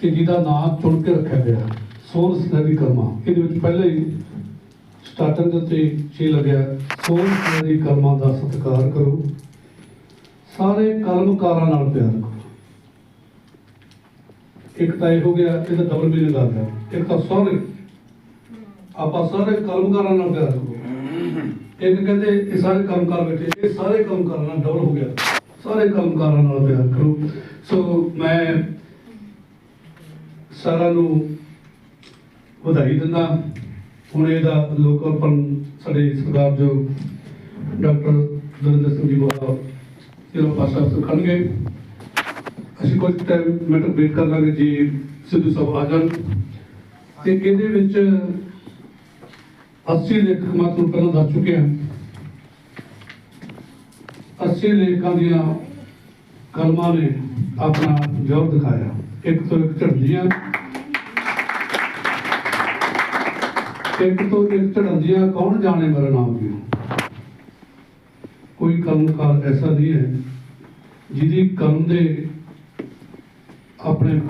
ਕਿ ਜਿਹਦਾ ਨਾਮ ਚੁਣ ਕੇ ਰੱਖਿਆ ਗਿਆ ਸੋਲ ਸਨੈਰੀ ਕਰਮਾ। ਇਹਦੇ ਵਿੱਚ ਪਹਿਲਾਂ ਹੀ ਸਟਾਰਟਿੰਗ ਦੇ ਉੱਤੇ ਛੇ ਲੱਗਿਆ ਸੋਲ ਸਨੈਰੀ ਕਰਮਾ ਦਾ ਸਤਿਕਾਰ ਕਰੋ। ਸਾਰੇ ਕਲਮਕਾਰਾਂ ਨਾਲ ਪਿਆਰ ਕਰੋ। ਇੱਕ ਤਾਂ ਇਹ ਹੋ ਗਿਆ ਇਹਦਾ ਡਬਲ ਮੀਨਿੰਗ ਆ ਗਿਆ। ਇੱਕ ਤਾਂ ਸਾਰੇ, ਆਪਾਂ ਸਾਰੇ ਕਲਮਕਾਰਾਂ ਨਾਲ ਪਿਆਰ ਕਰੋ। ਇੱਕ ਕਹਿੰਦੇ, ਇਹ ਸਾਰੇ ਕੰਮਕਾਰ ਬੈਠੇ, ਇਹ ਸਾਰੇ ਕੰਮਕਾਰਾਂ ਨਾਲ ਡਬਲ ਹੋ ਗਿਆ। ਸਾਰੇ ਕੰਮਕਾਰਾਂ ਨਾਲ ਪਿਆਰ ਕਰੋ। ਸੋ ਮੈਂ ਸਾਰਿਆਂ ਨੂੰ ਵਧਾਈ ਦਿੰਦਾ। ਹੁਣ ਇਹਦਾ ਲੋਕ ਸਾਡੇ ਸਰਦਾਰ ਜੋ ਡਾਕਟਰ ਦਰਿੰਦਰ ਸਿੰਘ ਜੀ ਬਾਬਾ ਜਿਹੜਾ ਪਾਸਾ ਸਿਖਣਗੇ ਅਸੀਂ ਕੁਝ ਟਾਈਮ ਮਿੰਟ ਵੇਟ ਕਰ ਲਾਂਗੇ ਜੀ, ਸਿੱਧੂ ਸਾਹਿਬ ਆ ਜਾਣ। ਤੇ ਇਹਦੇ ਵਿੱਚ 80 ਲੇਖਕ ਮੈਂ ਤੁਹਾਨੂੰ ਪਹਿਲਾਂ ਦੱਸ ਚੁੱਕਿਆ 80 ਲੇਖਕਾਂ ਦੀਆਂ ਕਲਮਾਂ ਨੇ ਆਪਣਾ ਜੋਰ ਦਿਖਾਇਆ। ਇੱਕ ਤੋਂ ਇੱਕ ਝੜਦੀਆਂ ਇੱਕ ਤੋਂ ਇੱਕ ਝੜਦੀਆਂ ਕੌਣ ਜਾਣੇ ਮੇਰਾ ਨਾਮ ਕੀ ਕੋਈ ਕਲਮਕਾਰ ਐਸਾ ਨਹੀਂ ਹੈ ਜਿਹਦੀ ਕਲਮ ਦੇ ਆਪਣੇ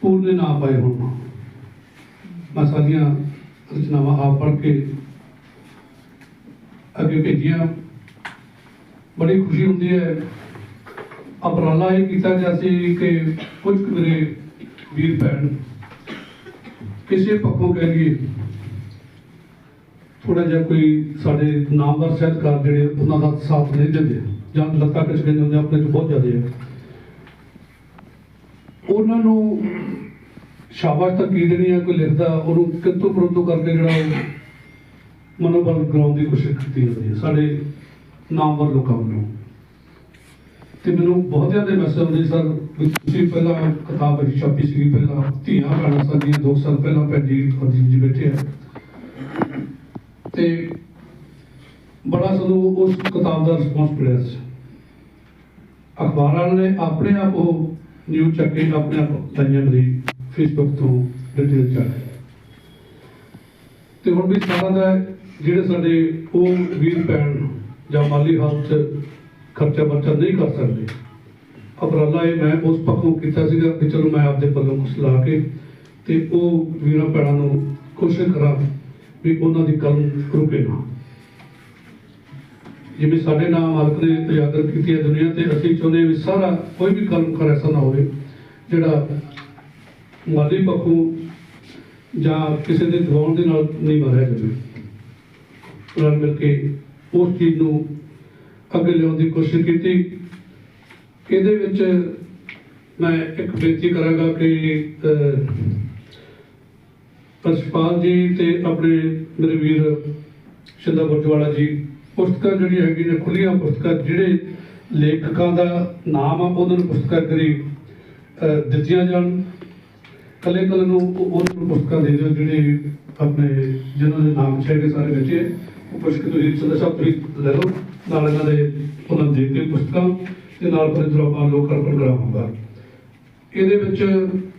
ਪੂਰਨੇ ਨਾ ਪਾਏ ਹੋਣ। ਮੈਂ ਸਾਰੀਆਂ ਰਚਨਾਵਾਂ ਆਪ ਪੜ੍ਹ ਕੇ ਅੱਗੇ ਭੇਜੀਆਂ। ਬੜੀ ਖੁਸ਼ੀ ਹੁੰਦੀ ਹੈ। ਉਪਰਾਲਾ ਇਹ ਕੀਤਾ ਗਿਆ ਸੀ ਕਿ ਕੁਝ ਕੁ ਮੇਰੇ ਵੀਰ ਭੈਣ ਕਿਸੇ ਪੱਖੋਂ ਕਹਿ ਲਈਏ ਥੋੜਾ ਜਿਹਾ ਕੋਈ ਸਾਡੇ ਨਾਮਵਰ ਸਾਹਿਤਕਾਰ ਜਿਹੜੇ ਉਹਨਾਂ ਦਾ ਸਾਥ ਨਹੀਂ ਦਿੰਦੇ, ਜਾਂ ਲੱਤਾਂ ਕਿਸ ਕਹਿੰਦੇ ਹੁੰਦੇ ਆਪਣੇ ਤੋਂ ਬਹੁਤ ਜ਼ਿਆਦਾ ਹੈ। ਉਹਨਾਂ ਨੂੰ ਸ਼ਾਬਾਸ਼ ਤਾਂ ਕੀ ਦੇਣੀ ਹੈ ਕੋਈ ਲਿਖਦਾ, ਉਹਨੂੰ ਕਿੰਤੂ ਪਰੰਤੂ ਕਰਕੇ ਜਿਹੜਾ ਉਹ ਮਨੋਬਲ ਗਰਾਉਣ ਦੀ ਕੋਸ਼ਿਸ਼ ਕੀਤੀ ਜਾਂਦੀ ਹੈ, ਸਾਡੇ ਨਾਮਵਰ ਲੋਕਾਂ ਵੱਲੋਂ। ਤੇ ਮੈਨੂੰ ਬਹੁਤ ਜ਼ਿਆਦਾ ਮੈਸੇਜ ਆਉਂਦੇ, ਸਰ ਤੁਸੀਂ ਪਹਿਲਾਂ ਕਿਤਾਬ ਵਿੱਚ ਛਪੀ ਸੀਗੀ, ਪਹਿਲਾਂ ਧੀਆਂ ਭੈਣਾਂ ਸਾਡੀਆਂ ਦੋ ਸਾਲ ਪਹਿਲਾਂ ਭੈਣ ਜੀ ਜੀ ਬੈਠੇ ਆ। ਤੇ ਬੜਾ ਸਾਨੂੰ ਉਸ ਕਿਤਾਬ ਦਾ ਰਿਸਪੌਂਸ ਮਿਲਿਆ ਸੀ। ਅਖਬਾਰਾਂ ਨੇ ਆਪਣੇ ਆਪ ਉਹ ਨਿਊਜ਼ ਚੱਕ ਕੇ ਆਪਣੇ ਆਪ ਲਾਈਆਂ ਮੇਰੀ ਫੇਸਬੁੱਕ ਤੋਂ ਡਿਟੇਲ ਚੱਕ ਤੇ ਹੁਣ ਵੀ ਸਾਰਾ ਦਾ ਜਿਹੜੇ ਸਾਡੇ ਉਹ ਵੀਰ ਭੈਣ ਜਾਂ ਮਾਲੀ ਹਾਲਤ ਖਰਚਾ ਵਰਚਾ ਨਹੀਂ ਕਰ ਸਕਦੇ। ਉਪਰਾਲਾ ਇਹ ਮੈਂ ਉਸ ਪੱਖੋਂ ਕੀਤਾ ਸੀਗਾ ਕਿ ਚਲੋ ਮੈਂ ਆਪਦੇ ਪੱਲੋਂ ਕੁਛ ਲਾ ਕੇ ਤੇ ਉਹ ਵੀਰਾਂ ਭੈਣਾਂ ਨੂੰ ਕੋਸ਼ਿਸ਼ ਕਰਾਂ ਵੀ ਉਹਨਾਂ ਦੀ ਕਲਮ ਰੁਕੇ ਨਾ। ਜਿਵੇਂ ਸਾਡੇ ਨਾਮ ਮਾਲਕ ਨੇ ਉਜਾਗਰ ਕੀਤੀ ਹੈ ਦੁਨੀਆ ਤੇ, ਅਸੀਂ ਚਾਹੁੰਦੇ ਹਾਂ ਵੀ ਸਾਰਾ ਕੋਈ ਵੀ ਕਲਮ ਕਲਮਕਾਰ ਐਸਾ ਨਾ ਹੋਵੇ, ਜਿਹੜਾ ਮਾਲੀ ਪੱਖੋਂ ਜਾਂ ਕਿਸੇ ਦੇ ਦਬਾਉਣ ਦੇ ਨਾਲ ਨਹੀਂ ਮਾਰਿਆ ਜਾਵੇ। ਰਲ ਮਿਲ ਕੇ ਉਸ ਚੀਜ਼ ਨੂੰ ਅੱਗੇ ਲਿਆਉਣ ਦੀ ਕੋਸ਼ਿਸ਼ ਕੀਤੀ। ਇਹਦੇ ਵਿੱਚ ਮੈਂ ਇੱਕ ਬੇਨਤੀ ਕਰਾਂਗਾ ਕਿ ਪਰਸ਼ਪਾਲ ਜੀ ਤੇ ਆਪਣੇ ਮੇਰੇ ਵੀਰ ਸ਼ਿੰਦਾ ਬੁਰਜਵਾਲਾ ਜੀ, ਪੁਸਤਕਾਂ ਜਿਹੜੀਆਂ ਹੈਗੀਆਂ ਨੇ ਖੁੱਲੀਆਂ ਪੁਸਤਕਾਂ, ਜਿਹੜੇ ਲੇਖਕਾਂ ਦਾ ਨਾਮ ਆ, ਉਹਨਾਂ ਨੂੰ ਪੁਸਤਕਾਂ ਕਰੀ ਦਿੱਤੀਆਂ ਜਾਣ। ਕੱਲੇ ਕੱਲੇ ਨੂੰ ਉਹਨਾਂ ਨੂੰ ਪੁਸਤਕਾਂ ਦੇ ਦਿਓ, ਜਿਹੜੇ ਆਪਣੇ ਜਿਹਨਾਂ ਦੇ ਨਾਮ ਛੇੜੇ ਸਾਰੇ ਬੱਚੇ। ਉਹ ਪੁੱਛ ਤੁਸੀਂ ਸਦਾ ਸਭ ਤੁਸੀਂ ਲੈ ਲਓ। ਨਾਲ ਇਹਨਾਂ ਦੇ ਉਹਨਾਂ ਨੂੰ ਦੇ ਦਿਓ ਪੁਸਤਕਾਂ। ਤੇ ਨਾਲ ਫਿਰ ਲੋਕ ਅਰਪਣ ਕਰਾਵਾਂਗਾ ਇਹਦੇ ਵਿੱਚ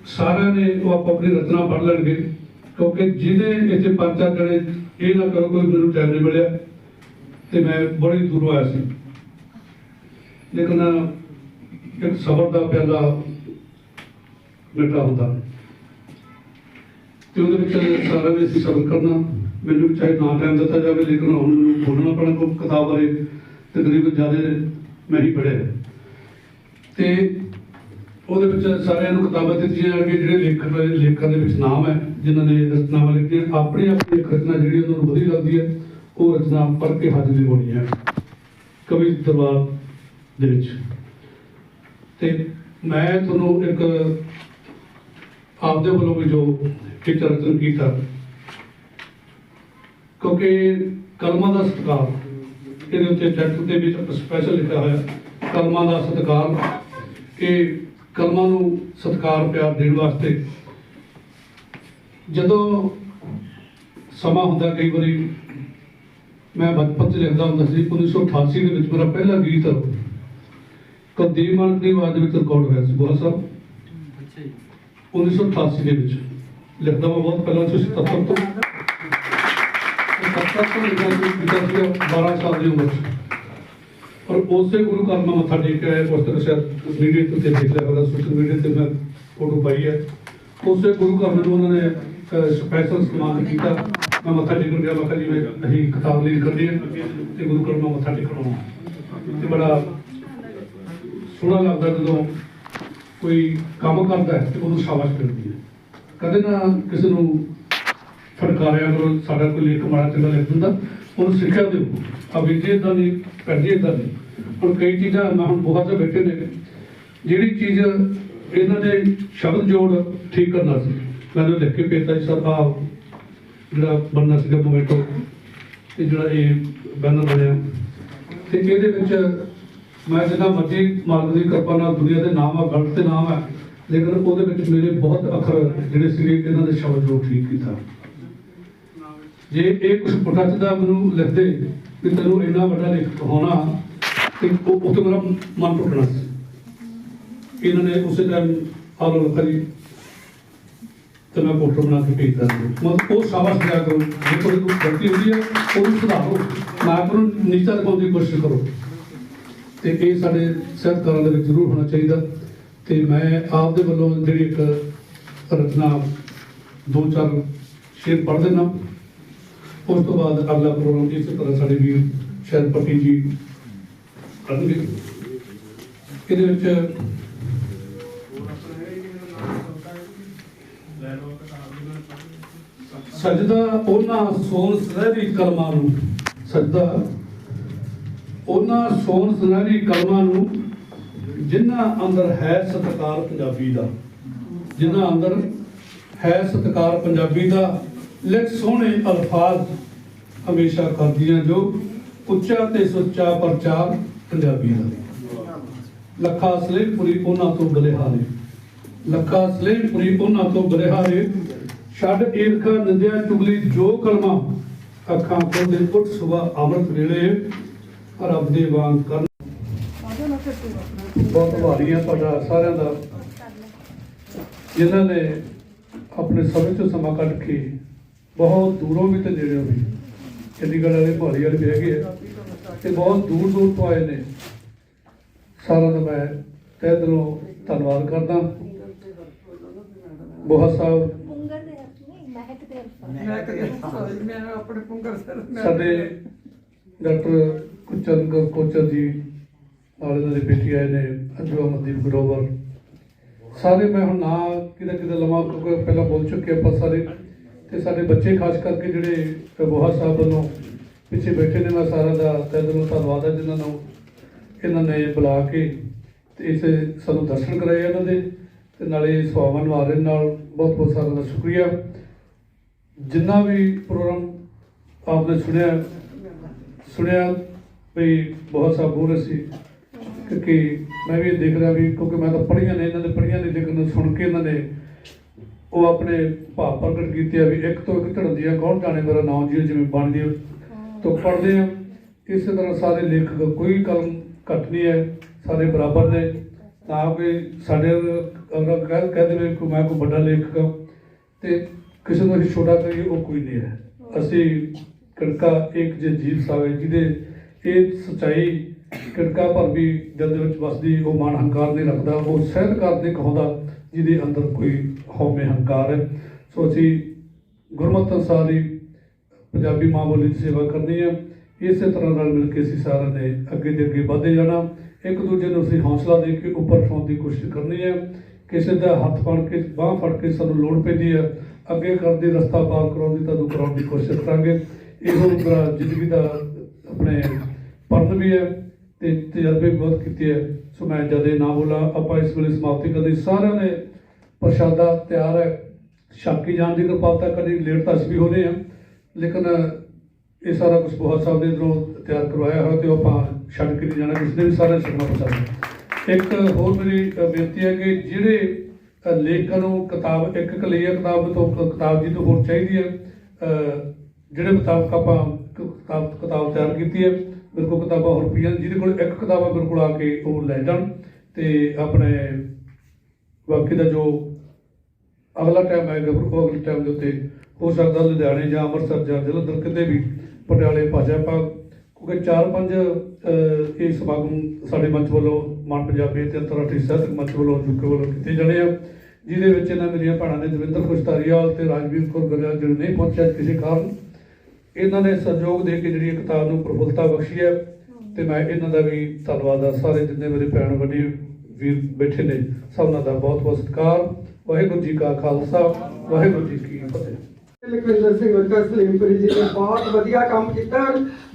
ਸਾਰਿਆਂ ਨੇ ਉਹ ਆਪ ਆਪਣੀ ਰਚਨਾ ਪੜ੍ਹ ਲੈਣਗੇ, ਕਿਉਂਕਿ ਜਿਹਨੇ ਇੱਥੇ ਪੰਜ ਚਾਰ ਜਣੇ ਇਹ ਨਾ ਕਰੋ ਕੋਈ ਮੈਨੂੰ ਟਾਈਮ ਨਹੀਂ ਮਿਲਿਆ, ਤੇ ਮੈਂ ਬੜੀ ਦੂਰੋਂ ਆਇਆ ਸੀ। ਲੇਕਿਨ ਇੱਕ ਸਬਰ ਦਾ ਪਿਆਲਾ ਮਿੱਠਾ ਹੁੰਦਾ। ਤੇ ਉਹਦੇ ਵਿੱਚ ਸਾਰਾ ਵੀ ਅਸੀਂ ਸਬਰ ਕਰਨਾ। ਮੈਨੂੰ ਚਾਹੇ ਨਾ ਟਾਈਮ ਦਿੱਤਾ ਜਾਵੇ, ਲੇਕਿਨ ਹੁਣ ਬੋਲਣਾ ਪੈਣਾ ਕੋਈ ਕਿਤਾਬ ਬਾਰੇ, ਤਕਰੀਬਨ ਜ਼ਿਆਦਾ ਮੈਂ ਹੀ ਪੜਿਆ ਤੇ ਉਹਦੇ ਵਿੱਚ ਸਾਰਿਆਂ ਨੂੰ ਕਿਤਾਬਾਂ ਦਿੱਤੀਆਂ ਜਾਣਗੀਆਂ, ਜਿਹੜੇ ਲੇਖਕ ਨੇ ਲੇਖਕਾਂ ਦੇ ਵਿੱਚ ਨਾਮ ਹੈ, ਜਿਨ੍ਹਾਂ ਨੇ ਰਚਨਾਵਾਂ ਲਿਖੀਆਂ, ਆਪਣੀ ਆਪਣੀ ਰਚਨਾ ਜਿਹੜੀ ਉਹਨਾਂ ਨੂੰ ਵਧੀਆ ਲੱਗਦੀ ਹੈ, ਉਹ ਰਚਨਾ ਪੜ੍ਹ ਕੇ ਹਾਜ਼ਰੀ ਹੋਣੀ ਹੈ, ਕਵੀ ਦਰਬਾਰ ਦੇ ਵਿੱਚ। ਤੇ ਮੈਂ ਤੁਹਾਨੂੰ ਇੱਕ ਆਪਦੇ ਵੱਲੋਂ ਵੀ ਜੋ ਇੱਕ ਰਚਨ ਕੀਤਾ, ਕਿਉਂਕਿ ਕਲਮਾਂ ਦਾ ਸਤਿਕਾਰ, ਇਹਦੇ ਉੱਤੇ ਟੈਕਸਟ ਦੇ ਵਿੱਚ ਸਪੈਸ਼ਲ ਲਿਖਿਆ ਹੋਇਆ, ਕਲਮਾਂ ਦਾ ਸਤਿਕਾਰ ਕਿ ਕਲਮਾਂ ਨੂੰ ਸਤਿਕਾਰ ਪਿਆਰ ਦੇਣ ਵਾਸਤੇ ਜਦੋਂ ਸਮਾਂ ਹੁੰਦਾ ਕਈ ਵਾਰੀ ਮੈਂ ਬਚਪਨ 'ਚ ਲਿਖਦਾ ਹੁੰਦਾ ਸੀ 1988 ਦੇ ਵਿੱਚ ਮੇਰਾ ਪਹਿਲਾ ਗੀਤ ਕਦੀ ਮਨ ਦੀ ਆਵਾਜ਼ ਦੇ ਵਿੱਚ ਰਿਕਾਰਡ ਹੋਇਆ ਸੀ ਗੋਹਾ ਸਾਹਿਬ। 1988 ਦੇ ਵਿੱਚ ਲਿਖਦਾ ਮੈਂ ਬਹੁਤ ਪਹਿਲਾਂ ਸੀ 77 ਤੋਂ 77 ਤੋਂ ਲਿਖਦਾ ਸੀ 12 ਸਾਲ ਦੀ ਉਮਰ 'ਚ ਔਰ ਉਸੇ ਗੁਰੂ ਘਰ ਮੈਂ ਮੱਥਾ ਟੇਕ ਕੇ ਆਇਆ ਪੁਸਤਕ ਸ਼ਾਇਦ ਮੀਡੀਆ ਤੇ ਦੇਖ ਲਿਆ ਹੋਗਾ ਸੋਸ਼ਲ ਮੀਡੀਆ ਤੇ ਮੈਂ ਫੋਟੋ ਪਾਈ ਹੈ। ਉਸੇ ਗੁਰੂ ਘਰ ਨੂੰ ਉਹਨਾਂ ਨੇ ਸਪੈਸ਼ਲ ਸਨਮਾਨ ਕੀਤਾ। ਮੈਂ ਮੱਥਾ ਟੇਕਣ ਗਿਆ ਮੈਂ ਜੀ ਮੈਂ ਅਸੀਂ ਕਿਤਾਬ ਲਈ ਕਰਦੀ ਹੈ ਤੇ ਗੁਰੂ ਘਰ ਮੈਂ ਮੱਥਾ ਟੇਕਣ ਆਉਣਾ। ਤੇ ਬੜਾ ਸੋਹਣਾ ਲੱਗਦਾ ਜਦੋਂ ਕੋਈ ਕੰਮ ਕਰਦਾ ਹੈ ਤੇ ਉਹਨੂੰ ਸ਼ਾਬਾਸ਼ ਮਿਲਦੀ ਹੈ। ਕਦੇ ਨਾ ਕਿਸੇ ਨੂੰ ਫਟਕਾਰਿਆ ਕਰੋ, ਸਾਡਾ ਕੋਈ ਲੇਖ ਮਾੜਾ ਚੰਗਾ ਲਿਖ ਦਿੰਦਾ। ਉਹਨੂੰ ਸਿੱਖਿਆ ਦਿਓ। ਆ ਵੀ ਜੇ ਇਦਾਂ ਨਹੀਂ ਕਰਦੀ ਇਦਾਂ ਨਹੀਂ ਹੁਣ ਕਈ ਚੀਜ਼ਾਂ ਮੈਂ ਹੁਣ ਬਹੁਤ ਸੇ ਬੈਠੇ ਨੇ। ਜਿਹੜੀ ਚੀਜ਼ ਇਹਨਾਂ ਨੇ ਸ਼ਬਦ ਜੋੜ ਠੀਕ ਕਰਨਾ ਸੀ। ਮੈਂ ਉਹ ਲਿਖ ਕੇ ਪੇਤਾ ਜੀ ਸਾਹਿਬ ਆਹ ਜਿਹੜਾ ਬਣਨਾ ਸੀਗਾ ਮੋਮੈਂਟੋ ਤੇ ਜਿਹੜਾ ਇਹ ਬੈਨਰ ਬਣਿਆ। ਤੇ ਇਹਦੇ ਵਿੱਚ ਮੈਂ ਜਿੰਨਾ ਮਰਜ਼ੀ ਮਾਲਕ ਦੀ ਕਿਰਪਾ ਨਾਲ ਦੁਨੀਆ ਦੇ ਨਾਮ ਆ ਗਲਤ ਤੇ ਨਾਮ ਆ, ਲੇਕਿਨ ਉਹਦੇ ਵਿੱਚ ਮੇਰੇ ਬਹੁਤ ਅੱਖਰ ਜਿਹੜੇ ਸੀਗੇ, ਇਹਨਾਂ ਦੇ ਸ਼ਬਦ ਜੋ ਠੀਕ ਕੀਤਾ। ਜੇ ਇਹ ਕੁਝ ਪੁੱਠਾ ਸਿੱਧਾ ਮੈਨੂੰ ਲਿਖਦੇ ਕਿ ਤੈਨੂੰ ਇੰਨਾ ਵੱਡਾ ਲੇਖਕ ਹੋਣਾ, ਤੇ ਉਹ ਤੋਂ ਮੇਰਾ ਮਨ ਟੁੱਟਣਾ ਸੀ। ਇਹਨਾਂ ਨੇ ਉਸੇ ਟਾਈਮ ਆਲੋ ਲਖਰੀ ਤੇ ਮੈਂ ਫੋਟੋ ਬਣਾ ਕੇ ਭੇਜਦਾ ਮਤਲਬ ਉਹ ਸ਼ਾਬਾਸ਼ ਦਿਆ ਕਰੋ, ਜੇ ਕੋਈ ਗਲਤੀ ਹੁੰਦੀ ਹੈ, ਉਹਨੂੰ ਸੁਧਾਰੋ ਨਾ ਕਰੋ ਨੀਚਾ ਦਿਖਾਉਣ ਦੀ ਕੋਸ਼ਿਸ਼ ਕਰੋ। ਤੇ ਇਹ ਸਾਡੇ ਸਾਹਿਤਕਾਰਾਂ ਦੇ ਵਿੱਚ ਜ਼ਰੂਰ ਹੋਣਾ ਚਾਹੀਦਾ। ਤੇ ਮੈਂ ਆਪ ਦੇ ਵੱਲੋਂ ਜਿਹੜੀ ਇੱਕ ਰਚਨਾ ਦੋ ਚਾਰ ਸ਼ੇਰ ਪੜ੍ਹ ਦੇਣਾ ਉਸ ਤੋਂ ਬਾਅਦ ਅਗਲਾ ਪ੍ਰੋਗਰਾਮ ਇਸੇ ਤਰ੍ਹਾਂ ਸਾਡੇ ਵੀਰ ਸ਼ਹਿਰ ਪੱਟੀ ਜੀ ਕਰਨਗੇ। ਇਹਦੇ ਵਿੱਚ ਸਜਦਾ ਉਹਨਾਂ ਸੋਨ ਸੁਨਹਿਰੀ ਕਲਮਾਂ ਨੂੰ, ਸਜਦਾ ਉਹਨਾਂ ਸੋਨ ਸੁਨਹਿਰੀ ਕਲਮਾਂ ਨੂੰ ਜਿਨ੍ਹਾਂ ਅੰਦਰ ਹੈ ਸਤਕਾਰ ਪੰਜਾਬੀ ਦਾ, ਜਿਨ੍ਹਾਂ ਅੰਦਰ ਹੈ ਸਤਕਾਰ ਪੰਜਾਬੀ ਦਾ ਲਿਖ ਸੋਹਣੇ ਅਲਫਾਜ਼ ਹਮੇਸ਼ਾ ਕਰਦੀਆਂ ਜੋ, ਉੱਚਾ ਤੇ ਸੁੱਚਾ ਪ੍ਰਚਾਰ ਪੰਜਾਬੀ ਦਾ। ਲੱਖਾ ਸਲੇਮਪੁਰੀ ਉਹਨਾਂ ਤੋਂ ਬਲਿਹਾਰੇ ਲੱਖਾ ਸਲੇਮਪੁਰੀ ਉਹਨਾਂ ਤੋਂ ਬਲਿਹਾਰੇ ਛੱਡ ਈਰਖਾ ਨਿੰਦਿਆ ਚੁਗਲੀ ਜੋ ਕਲਮਾ, ਅੱਖਾਂ ਖੋਲ੍ਹ ਉੱਠ ਸੁਬਾ ਅੰਮ੍ਰਿਤ ਵੇਲੇ। ਰੱਬ ਦੇ ਵਾਂਗ ਕਰਨ। ਬਹੁਤ ਭਾਰੀ ਹੈ ਤੁਹਾਡਾ ਸਾਰਿਆਂ ਦਾ। ਜਿਨ੍ਹਾਂ ਨੇ ਆਪਣੇ ਸਮੇਂ ਤੋਂ ਸਮਾਂ ਕੱਢ ਕੇ ਬਹੁਤ ਦੂਰੋਂ ਵੀ ਤੇ ਨੇੜਿਓਂ ਵੀ। ਚੰਡੀਗੜ੍ਹ ਵਾਲੇ ਭਾਰੀ ਵਾਲੇ ਵੀ ਹੈਗੇ ਆ। ਤੇ ਬਹੁਤ ਦੂਰ ਦੂਰ ਤੋਂ ਆਏ ਨੇ। ਸਾਰਿਆਂ ਦਾ ਮੈਂ ਤਹਿ ਦਿਲੋਂ ਧੰਨਵਾਦ ਕਰਦਾ। ਬੋਹਾ ਸਾਹਿਬ ਪੁੰਗਰ ਦੇ ਹੱਥ ਨਹੀਂ ਮਹਿਕ ਦੇ ਹੱਥ। ਮੈਂ ਕਦੇ ਸੌਰੀ ਮੈਂ ਆਪਣੇ ਪੁੰਗਰ ਸਰ ਮੈਂ- ਸਾਡੇ ਡਾਕਟਰ ਕੁਚਨ ਕੋਚਰ ਜੀ ਨਾਲ ਇਹਨਾਂ ਦੇ ਬੇਟੀ ਆਏ ਨੇ ਅੰਜੂ ਅਮਨਦੀਪ ਗਰੋਵਰ। ਸਾਰੇ ਮੈਂ ਹੁਣ ਨਾ ਕਿਤੇ ਕਿਤੇ ਲਵਾਂ ਕਿਉਂਕਿ ਪਹਿਲਾਂ ਬੋਲ ਚੁੱਕੇ ਆਪਾਂ ਸਾਰੇ ਤੇ ਸਾਡੇ ਬੱਚੇ ਖਾਸ ਕਰਕੇ ਜਿਹੜੇ ਬੋਹਾ ਸਾਹਿਬ ਵੱਲੋਂ ਪਿੱਛੇ ਬੈਠੇ ਨੇ, ਮੈਂ ਸਾਰਿਆਂ ਦਾ ਤਹਿ ਦਿਲੋਂ ਧੰਨਵਾਦ ਹੈ ਜਿਨ੍ਹਾਂ ਨੂੰ ਇਹਨਾਂ ਨੇ ਬੁਲਾ ਕੇ ਤੇ ਇਸ ਸਾਨੂੰ ਦਰਸ਼ਨ ਕਰਾਏ ਇਹਨਾਂ ਦੇ ਤੇ ਨਾਲੇ ਸਵਾਵਾਂ ਨਿਭਾ ਰਹੇ ਨਾਲ ਬਹੁਤ ਬਹੁਤ ਸਾਰਿਆਂ ਦਾ ਸ਼ੁਕਰੀਆ। ਜਿੰਨਾ ਵੀ ਪ੍ਰੋਗਰਾਮ ਆਪਨੇ ਸੁਣਿਆ ਸੁਣਿਆ ਵੀ ਬਹੁਤ ਸਾ ਬੋਲ ਸੀ, ਕਿਉਂਕਿ ਮੈਂ ਵੀ ਦੇਖ ਰਿਹਾ ਵੀ ਕਿਉਂਕਿ ਮੈਂ ਤਾਂ ਪੜ੍ਹੀਆਂ ਨੇ, ਇਹਨਾਂ ਨੇ ਪੜ੍ਹੀਆਂ ਨੇ ਲੇਕਿਨ ਸੁਣ ਕੇ ਇਹਨਾਂ ਨੇ ਉਹ ਆਪਣੇ ਭਾਵ ਪ੍ਰਗਟ ਕੀਤੇ ਆ ਵੀ ਇੱਕ ਤੋਂ ਇੱਕ ਝੜਦੀ ਦੀਆਂ ਕੌਣ ਜਾਣੇ ਮੇਰਾ ਨਾਮ ਜੀ ਜਿਵੇਂ ਬਣਦੀ ਤੋਂ ਪੜ੍ਹਦੇ ਆ। ਇਸੇ ਤਰ੍ਹਾਂ ਸਾਰੇ ਲੇਖਕ, ਕੋਈ ਕਲਮ ਘੱਟ ਨਹੀਂ ਹੈ, ਸਾਰੇ ਬਰਾਬਰ ਨੇ। ਤਾਂ ਕਿ ਸਾਡੇ ਅਗਰ ਕਹਿ ਕਹਿ ਦੇਵੇ ਕਿ ਮੈਂ ਕੋਈ ਵੱਡਾ ਲੇਖਕ ਹਾਂ ਤੇ ਕਿਸੇ ਨੂੰ ਅਸੀਂ ਛੋਟਾ ਕਰੀਏ, ਉਹ ਕੋਈ ਨਹੀਂ ਹੈ। ਅਸੀਂ ਕਣਕਾ ਇੱਕ ਜੇ ਜੀਵ ਸਾਵੇ ਜਿਹਦੇ ਇਹ ਸਚਾਈ ਕਣਕਾ ਭਰ ਵੀ ਦਿਲ ਦੇ ਵਿੱਚ ਵਸਦੀ, ਉਹ ਮਾਣ ਹੰਕਾਰ ਨਹੀਂ ਰੱਖਦਾ, ਉਹ ਸਹਿਤਕਾਰ ਦੇ ਕਹਾਉਂਦਾ, ਜਿਹਦੇ ਅੰਦਰ ਕੋਈ ਹਉਮੈ ਹੰਕਾਰ ਹੈ। ਸੋ ਅਸੀਂ ਗੁਰਮਤਿ ਅਨੁਸਾਰ ਹੀ ਪੰਜਾਬੀ ਮਾਂ ਬੋਲੀ ਦੀ ਸੇਵਾ ਕਰਨੀ ਹੈ। ਇਸੇ ਤਰ੍ਹਾਂ ਨਾਲ ਮਿਲ ਕੇ ਅਸੀਂ ਸਾਰਿਆਂ ਨੇ ਅੱਗੇ ਦੇ ਅੱਗੇ ਵਧਦੇ ਜਾਣਾ। ਇੱਕ ਦੂਜੇ ਨੂੰ ਅਸੀਂ ਹੌਸਲਾ ਦੇ ਕੇ ਉੱਪਰ ਉਠਾਉਣ ਦੀ ਕੋਸ਼ਿਸ਼ ਕਰਨੀ ਹੈ। ਕਿਸੇ ਦਾ ਹੱਥ ਫੜ ਕੇ, ਬਾਹ ਫੜ ਕੇ ਸਾਨੂੰ ਲੋੜ ਪੈਂਦੀ ਹੈ। ਅੱਗੇ ਕਰਨ ਦੀ, ਰਸਤਾ ਪਾਰ ਕਰਾਉਣ ਦੀ, ਤੁਹਾਨੂੰ ਕਰਾਉਣ ਦੀ ਕੋਸ਼ਿਸ਼ ਕਰਾਂਗੇ। ਇਹੋ ਮੇਰਾ ਜ਼ਿੰਦਗੀ ਦਾ ਆਪਣੇ ਪਰਨ ਵੀ ਹੈ ਤੇ ਤਜਰਬੇ ਵੀ ਬਹੁਤ ਕੀਤੇ ਹੈ। ਸੋ ਮੈਂ ਜਦ ਨਾ ਬੋਲਾਂ, ਆਪਾਂ ਇਸ ਵੇਲੇ ਸਮਾਪਤੀ ਕਰਨੀ ਸਾਰਿਆਂ ਨੇ ਪ੍ਰਸ਼ਾਦਾ ਤਿਆਰ ਹੈ। ਛਾਕੀ ਜਾਣ ਦੀ ਕਿਰਪਾਲਤਾ ਕਦੀ ਲੇਟ ਤਾਂ ਅਸੀਂ ਵੀ ਹੋਦੇ ਆ ਲੇਕਿਨ ਇਹ ਸਾਰਾ ਕੁਝ ਬਹੁਤ ਸਾਹਿਬ ਨੇ ਇੱਧਰੋਂ ਤਿਆਰ ਕਰਵਾਇਆ ਹੋਇਆ ਤੇ ਉਹ ਆਪਾਂ ਛੱਡ ਕੇ ਨਹੀਂ ਜਾਣਾ, ਕਿਸੇ ਨੇ ਵੀ ਸਾਰਾ ਛੱਡਣਾ ਪਸੰਦ ਇੱਕ ਹੋਰ ਮੇਰੀ ਬੇਨਤੀ ਹੈ ਕਿ ਜਿਹੜੇ ਲੇਖਕਾਂ ਨੂੰ ਕਿਤਾਬ, ਇੱਕ ਇੱਕ ਲਈ ਹੈ ਕਿਤਾਬ ਤੋਂ ਕਿਤਾਬ ਜੀ ਤੋਂ ਹੋਰ ਚਾਹੀਦੀ ਹੈ ਜਿਹੜੇ ਮੁਤਾਬਕ ਆਪਾਂ ਕਿਤਾਬ ਕਿਤਾਬ ਤਿਆਰ ਕੀਤੀ ਹੈ, ਮੇਰੇ ਕੋਲ ਕਿਤਾਬਾਂ ਹੋਰ ਪਈਆਂ, ਜਿਹਦੇ ਕੋਲ ਇੱਕ ਕਿਤਾਬ ਮੇਰੇ ਕੋਲ ਆ ਕੇ ਉਹ ਲੈ ਜਾਣ ਤੇ ਆਪਣੇ ਬਾਕੀ ਦਾ ਜੋ ਅਗਲਾ ਟਾਈਮ ਆਏਗਾ ਫਿਰ ਉਹ ਅਗਲੇ ਟਾਈਮ ਦੇ ਉੱਤੇ ਹੋ ਸਕਦਾ ਲੁਧਿਆਣੇ ਜਾਂ ਅੰਮ੍ਰਿਤਸਰ ਜਾਂ ਜਲੰਧਰ ਕਿਤੇ ਵੀ ਪਟਿਆਲੇ ਭਾਜਾ ਆਪਾਂ, ਕਿਉਂਕਿ ਚਾਰ ਪੰਜ ਇਹ ਸਮਾਗਮ ਸਾਡੇ ਮੰਚ ਵੱਲੋਂ ਮਨ ਪੰਜਾਬੀ ਤੇ ਅੰਤਰਰਾਸ਼ਟਰੀ ਸਾਹਿਤਕ ਮੰਚ ਵੱਲੋਂ ਯੂਕੇ ਵੱਲੋਂ ਕੀਤੇ ਜਾਣੇ ਆ, ਜਿਹਦੇ ਵਿੱਚ ਇਹਨਾਂ ਮੇਰੀਆਂ ਭੈਣਾਂ ਨੇ ਦਵਿੰਦਰ ਖੁਸ਼ਤਾਰੀਵਾਲ ਤੇ ਰਾਜਵੀਰ ਕੌਰ ਗਰੇਵਾਲ ਜਿਹੜੇ ਨਹੀਂ ਪਹੁੰਚਿਆ ਕਿਸੇ ਕਾਰਨ, ਇਹਨਾਂ ਨੇ ਸਹਿਯੋਗ ਦੇ ਕੇ ਜਿਹੜੀ ਕਿਤਾਬ ਨੂੰ ਪ੍ਰਫੁੱਲਤਾ ਬਖਸ਼ੀ ਹੈ ਤੇ ਮੈਂ ਇਹਨਾਂ ਦਾ ਵੀ ਧੰਨਵਾਦ ਆ। ਸਾਰੇ ਜਿੰਨੇ ਮੇਰੇ ਭੈਣ ਵੱਡੇ ਵੀਰ ਬੈਠੇ ਨੇ ਸਭਨਾਂ ਦਾ ਬਹੁਤ ਬਹੁਤ ਸਤਿਕਾਰ। ਵਾਹਿਗੁਰੂ ਜੀ ਕਾ ਖਾਲਸਾ, ਵਾਹਿਗੁਰੂ ਜੀ ਕੀ ਫਤਿਹ। ਲਖਵਿੰਦਰ ਸਿੰਘ ਉਰਕਾ ਸਲੀਮਪੁਰੀ ਜੀ ਨੇ ਬਹੁਤ ਵਧੀਆ ਕੰਮ ਕੀਤਾ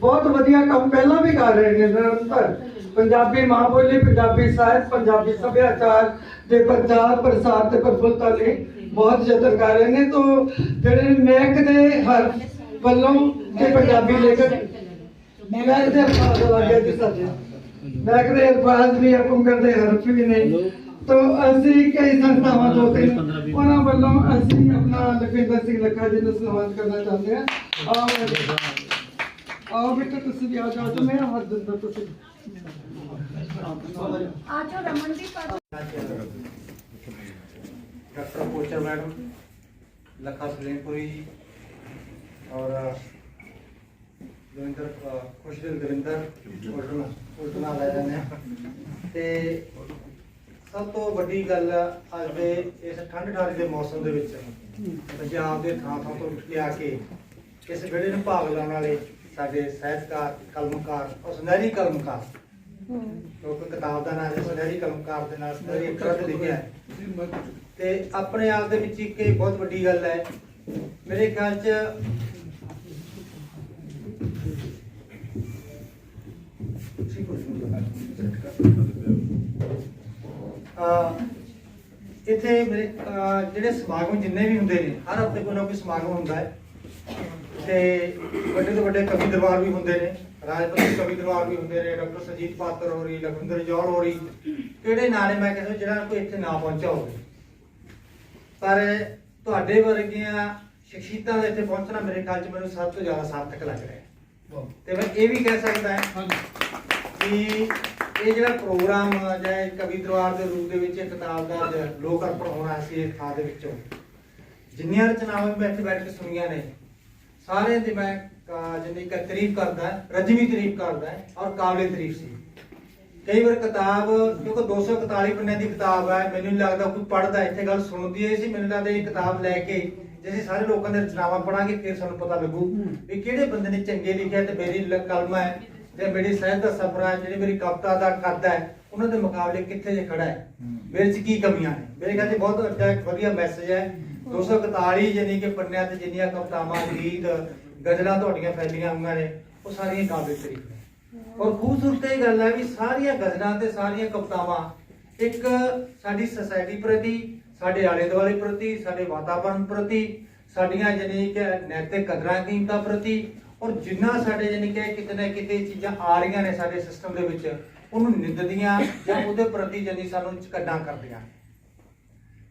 ਬਹੁਤ ਵਧੀਆ ਕੰਮ ਪਹਿਲਾਂ ਵੀ ਕਰ ਰਹੇ ਨੇ ਨਿਰੰਤਰ। ਪੰਜਾਬੀ ਮਾਂ ਬੋਲੀ ਪੰਜਾਬੀ ਸਾਹਿਤ, ਪੰਜਾਬੀ ਸੱਭਿਆਚਾਰ ਦੇ ਪ੍ਰਚਾਰ, ਪ੍ਰਸਾਰ ਤੇ ਪ੍ਰਫੁੱਲਤਾ ਲਈ ਬਹੁਤ ਯਤਨ ਕਰ ਰਹੇ ਨੇ। ਤੋਂ ਜਿਹੜੇ ਮਹਿਕ ਦੇ ਹਰ ਵੱਲੋਂ ਤੇ ਪੰਜਾਬੀ ਲੇਖਕ ਮਹਿਕ ਦੇ ਅਲਫਾਜ਼ ਲੱਗੇ ਜੀ ਸਾਡੇ ਮਹਿਕ ਦੇ ਅਲਫਾਜ਼ ਵੀ ਅਪੰਕਰ ਦੇ ਹਰਫ ਵੀ ਨੇ। ਤੋ ਅਸੀਂ ਕਈ ਸੰਸਥਾਵਾਂ ਤੋਂ ਤੇ ਉਹਨਾਂ ਵੱਲੋਂ ਅਸੀਂ ਆਪਣਾ ਲਖਵਿੰਦਰ ਸਿੰਘ ਲੱਖਾ ਜੀ ਨੂੰ ਸਨਮਾਨਿਤ ਕਰਨਾ ਚਾਹੁੰਦੇ ਹਾਂ ਆਓ ਆਓ ਬੇਟਾ ਤੁਸੀਂ ਵੀ ਆ ਜਾਓ ਤੇ ਮੇਰਾ ਹੱਥ ਦਿੰਦਾ ਤੁਸੀਂ ਆਜੋ ਰਮਨ ਵੀ ਪੜੋ डॉक्टर कोचर मैडम लखा सलेमपुरी जी और ਦਵਿੰਦਰ ਅ, ਖੁਸ਼ਦਿਲ ਦਵਿੰਦਰ ਉਲਟਣਾ ਉਲਟਣਾ ਲੈ ਜਾਂਦੇ ਆ ਤੇ ਸਭ ਤੋਂ ਵੱਡੀ ਗੱਲ ਅੱਜ ਦੇ ਇਸ ਠੰਡ ਠਾਰੀ ਦੇ ਮੌਸਮ ਦੇ ਵਿੱਚ, ਪੰਜਾਬ ਦੇ ਥਾਂ ਥਾਂ ਤੋਂ ਲਿਆ ਕੇ ਇਸ ਵਿਹੜੇ ਨੂੰ ਭਾਗ ਲਾਉਣ ਵਾਲੇ ਸਾਡੇ ਸਾਹਿਤਕਾਰ, ਕਲਮਕਾਰ ਔਰ ਸੁਨਹਿਰੀ ਕਲਮਕਾਰ। ਲੋਕ ਕਿਤਾਬ ਦਾ ਨਾਮ ਹੈ, ਸੁਨਹਿਰੀ ਕਲਮਕਾਰ ਦੇ ਨਾਲ ਸੁਨਹਿਰੀ ਅੱਖਰਾਂ ਤੇ ਲਿਖਿਆ ਤੇ ਆਪਣੇ ਆਪ ਦੇ ਵਿੱਚ ਇੱਕ ਇਹ ਬਹੁਤ ਵੱਡੀ ਗੱਲ ਹੈ, ਮੇਰੇ ਖਿਆਲ ਚ ਅਹ ਇੱਥੇ ਮੇਰੇ ਜਿਹੜੇ ਸਮਾਗਮ ਜਿੰਨੇ ਵੀ ਹੁੰਦੇ ਨੇ ਹਰ ਹਫ਼ਤੇ ਕੋਈ ਨਾ ਕੋਈ ਸਮਾਗਮ ਹੁੰਦਾ ਹੈ। ਤੇ ਵੱਡੇ ਤੋਂ ਵੱਡੇ ਕਵੀ ਦਰਬਾਰ ਵੀ ਹੁੰਦੇ ਨੇ ਰਾਜਪੁਰੀ ਕਵੀ ਦਰਬਾਰ ਵੀ ਹੁੰਦੇ ਨੇ ਡਾਕਟਰ ਸੁਜੀਤ ਪਾਤਰ ਹੋਰੀ ਲਖਵਿੰਦਰ ਜੌਲ ਹੋਰੀ ਕਿਹੜੇ ਨਾਲੇ ਮੈਂ ਕਹਿੰਦਾ ਜਿਹੜਾ ਕੋਈ ਇੱਥੇ ਨਾ ਪਹੁੰਚਿਆ ਹੋਵੇ। ਪਰ ਤੁਹਾਡੇ ਵਰਗੀਆਂ ਸ਼ਖਸੀਅਤਾਂ ਦੇ ਇੱਥੇ ਪਹੁੰਚਣਾ ਮੇਰੇ ਖਿਆਲ 'ਚ ਮੈਨੂੰ ਸਭ ਤੋਂ ਜ਼ਿਆਦਾ ਸਾਰਥਕ ਲੱਗ ਰਿਹਾ ਹੈ। ਤੇ ਮੈਂ ਇਹ ਵੀ ਕਹਿ ਸਕਦਾ ਹਾਂ ਕਿ ਇਹ ਜਿਹੜਾ ਪ੍ਰੋਗਰਾਮ ਜਾਂ ਇਹ ਕਵੀ ਦਰਬਾਰ ਦੇ ਰੂਪ ਦੇ ਵਿੱਚ ਇਹ ਕਿਤਾਬ ਦਾ ਲੋਕ ਅਰਪਣ ਹੋਣਾ ਸੀ ਇਸ ਥਾਂ ਦੇ ਵਿੱਚੋਂ। ਜਿੰਨੀਆਂ ਰਚਨਾਵਾਂ ਮੈਂ ਇੱਥੇ ਬੈਠ ਕੇ ਸੁਣੀਆਂ ਨੇ ਸਾਰਿਆਂ ਦੀ ਮੈਂ ਜਿੰਨੀ ਕਿ ਤਾਰੀਫ ਕਰਦਾ ਰਜਵੀ ਤਾਰੀਫ ਕਰਦਾ ਔਰ ਕਾਬਲੇ ਤਾਰੀਫ ਸੀ। ਕਈ ਵਾਰ ਕਿਤਾਬ ਕਿਉਂਕਿ 241 ਪੰਨੇ ਦੀ ਕਿਤਾਬ ਹੈ ਮੈਨੂੰ ਨਹੀਂ ਲੱਗਦਾ ਕੋਈ ਪੜ੍ਹਦਾ ਇੱਥੇ ਗੱਲ ਸੁਣਦੀ ਹੈ ਸੀ ਮੈਨੂੰ ਲੱਗਦਾ ਇਹ ਕਿਤਾਬ ਲੈ ਕੇ ਜੇ ਅਸੀਂ ਸਾਰੇ ਲੋਕਾਂ ਦੇ ਰਚਨਾਵਾਂ ਪੜਾਂਗੇ ਫਿਰ ਸਾਨੂੰ ਪਤਾ ਲੱਗੂ ਵੀ ਕਿਹੜੇ ਬੰਦੇ ਨੇ ਚੰਗੇ ਲਿਖਿਆ ਤੇ ਮੇਰੀ ਕਲਮ ਹੈ। ਜਾਂ ਮੇਰੀ ਸਾਹਿਤ ਦਾ ਸਫਰ ਜਿਹੜੀ ਮੇਰੀ ਕਵਿਤਾ ਦਾ ਕੱਦ ਹੈ ਉਹਨਾਂ ਦੇ ਮੁਕਾਬਲੇ ਕਿੱਥੇ ਜੇ ਖੜਾ ਹੈ? ਮੇਰੇ 'ਚ ਕੀ ਕਮੀਆਂ ਨੇ? ਮੇਰੇ ਖਿਆਲ 'ਚ ਬਹੁਤ ਅੱਛਾ ਇੱਕ ਵਧੀਆ ਮੈਸੇਜ ਹੈ। 241 ਯਾਨੀ ਕਿ ਪੰਨਿਆਂ ਤੇ ਜਿੰਨੀਆਂ ਕਵਿਤਾਵਾਂ ਗੀਤ ਗਜ਼ਲਾਂ ਤੁਹਾਡੀਆਂ ਫੈਲੀਆਂ ਹੋਈਆਂ ਨੇ ਉਹ ਸਾਰੀਆਂ ਕਾਬਿਲ ਤਾਰੀਫ ਨੇ। ਔਰ ਖੂਬਸੂਰਤ ਇਹ ਗੱਲ ਹੈ ਵੀ ਸਾਰੀਆਂ ਗਜ਼ਲਾਂ ਤੇ ਸਾਰੀਆਂ ਕਵਿਤਾਵਾਂ ਇੱਕ ਸਾਡੀ ਸੋਸਾਇਟੀ ਪ੍ਰਤੀ ਸਾਡੇ ਆਲੇ ਦੁਆਲੇ ਪ੍ਰਤੀ ਸਾਡੇ ਵਾਤਾਵਰਣ ਪ੍ਰਤੀ ਸਾਡੀਆਂ ਜਾਨੀ ਕਿ ਨੈਤਿਕ ਕਦਰਾਂ ਕੀਮਤਾਂ ਪ੍ਰਤੀ ਔਰ ਜਿੰਨਾ ਸਾਡੇ ਜਾਨੀ ਕਿ ਕਿਤੇ ਨਾ ਕਿਤੇ ਚੀਜ਼ਾਂ ਆ ਰਹੀਆਂ ਨੇ ਸਾਡੇ ਸਿਸਟਮ ਦੇ ਵਿੱਚ ਉਹਨੂੰ ਨਿੰਦਦੀਆਂ ਜਾਂ ਉਹਦੇ ਪ੍ਰਤੀ ਜਾਨੀ ਸਾਨੂੰ ਕੱਡਾਂ ਕਰਦੀਆਂ।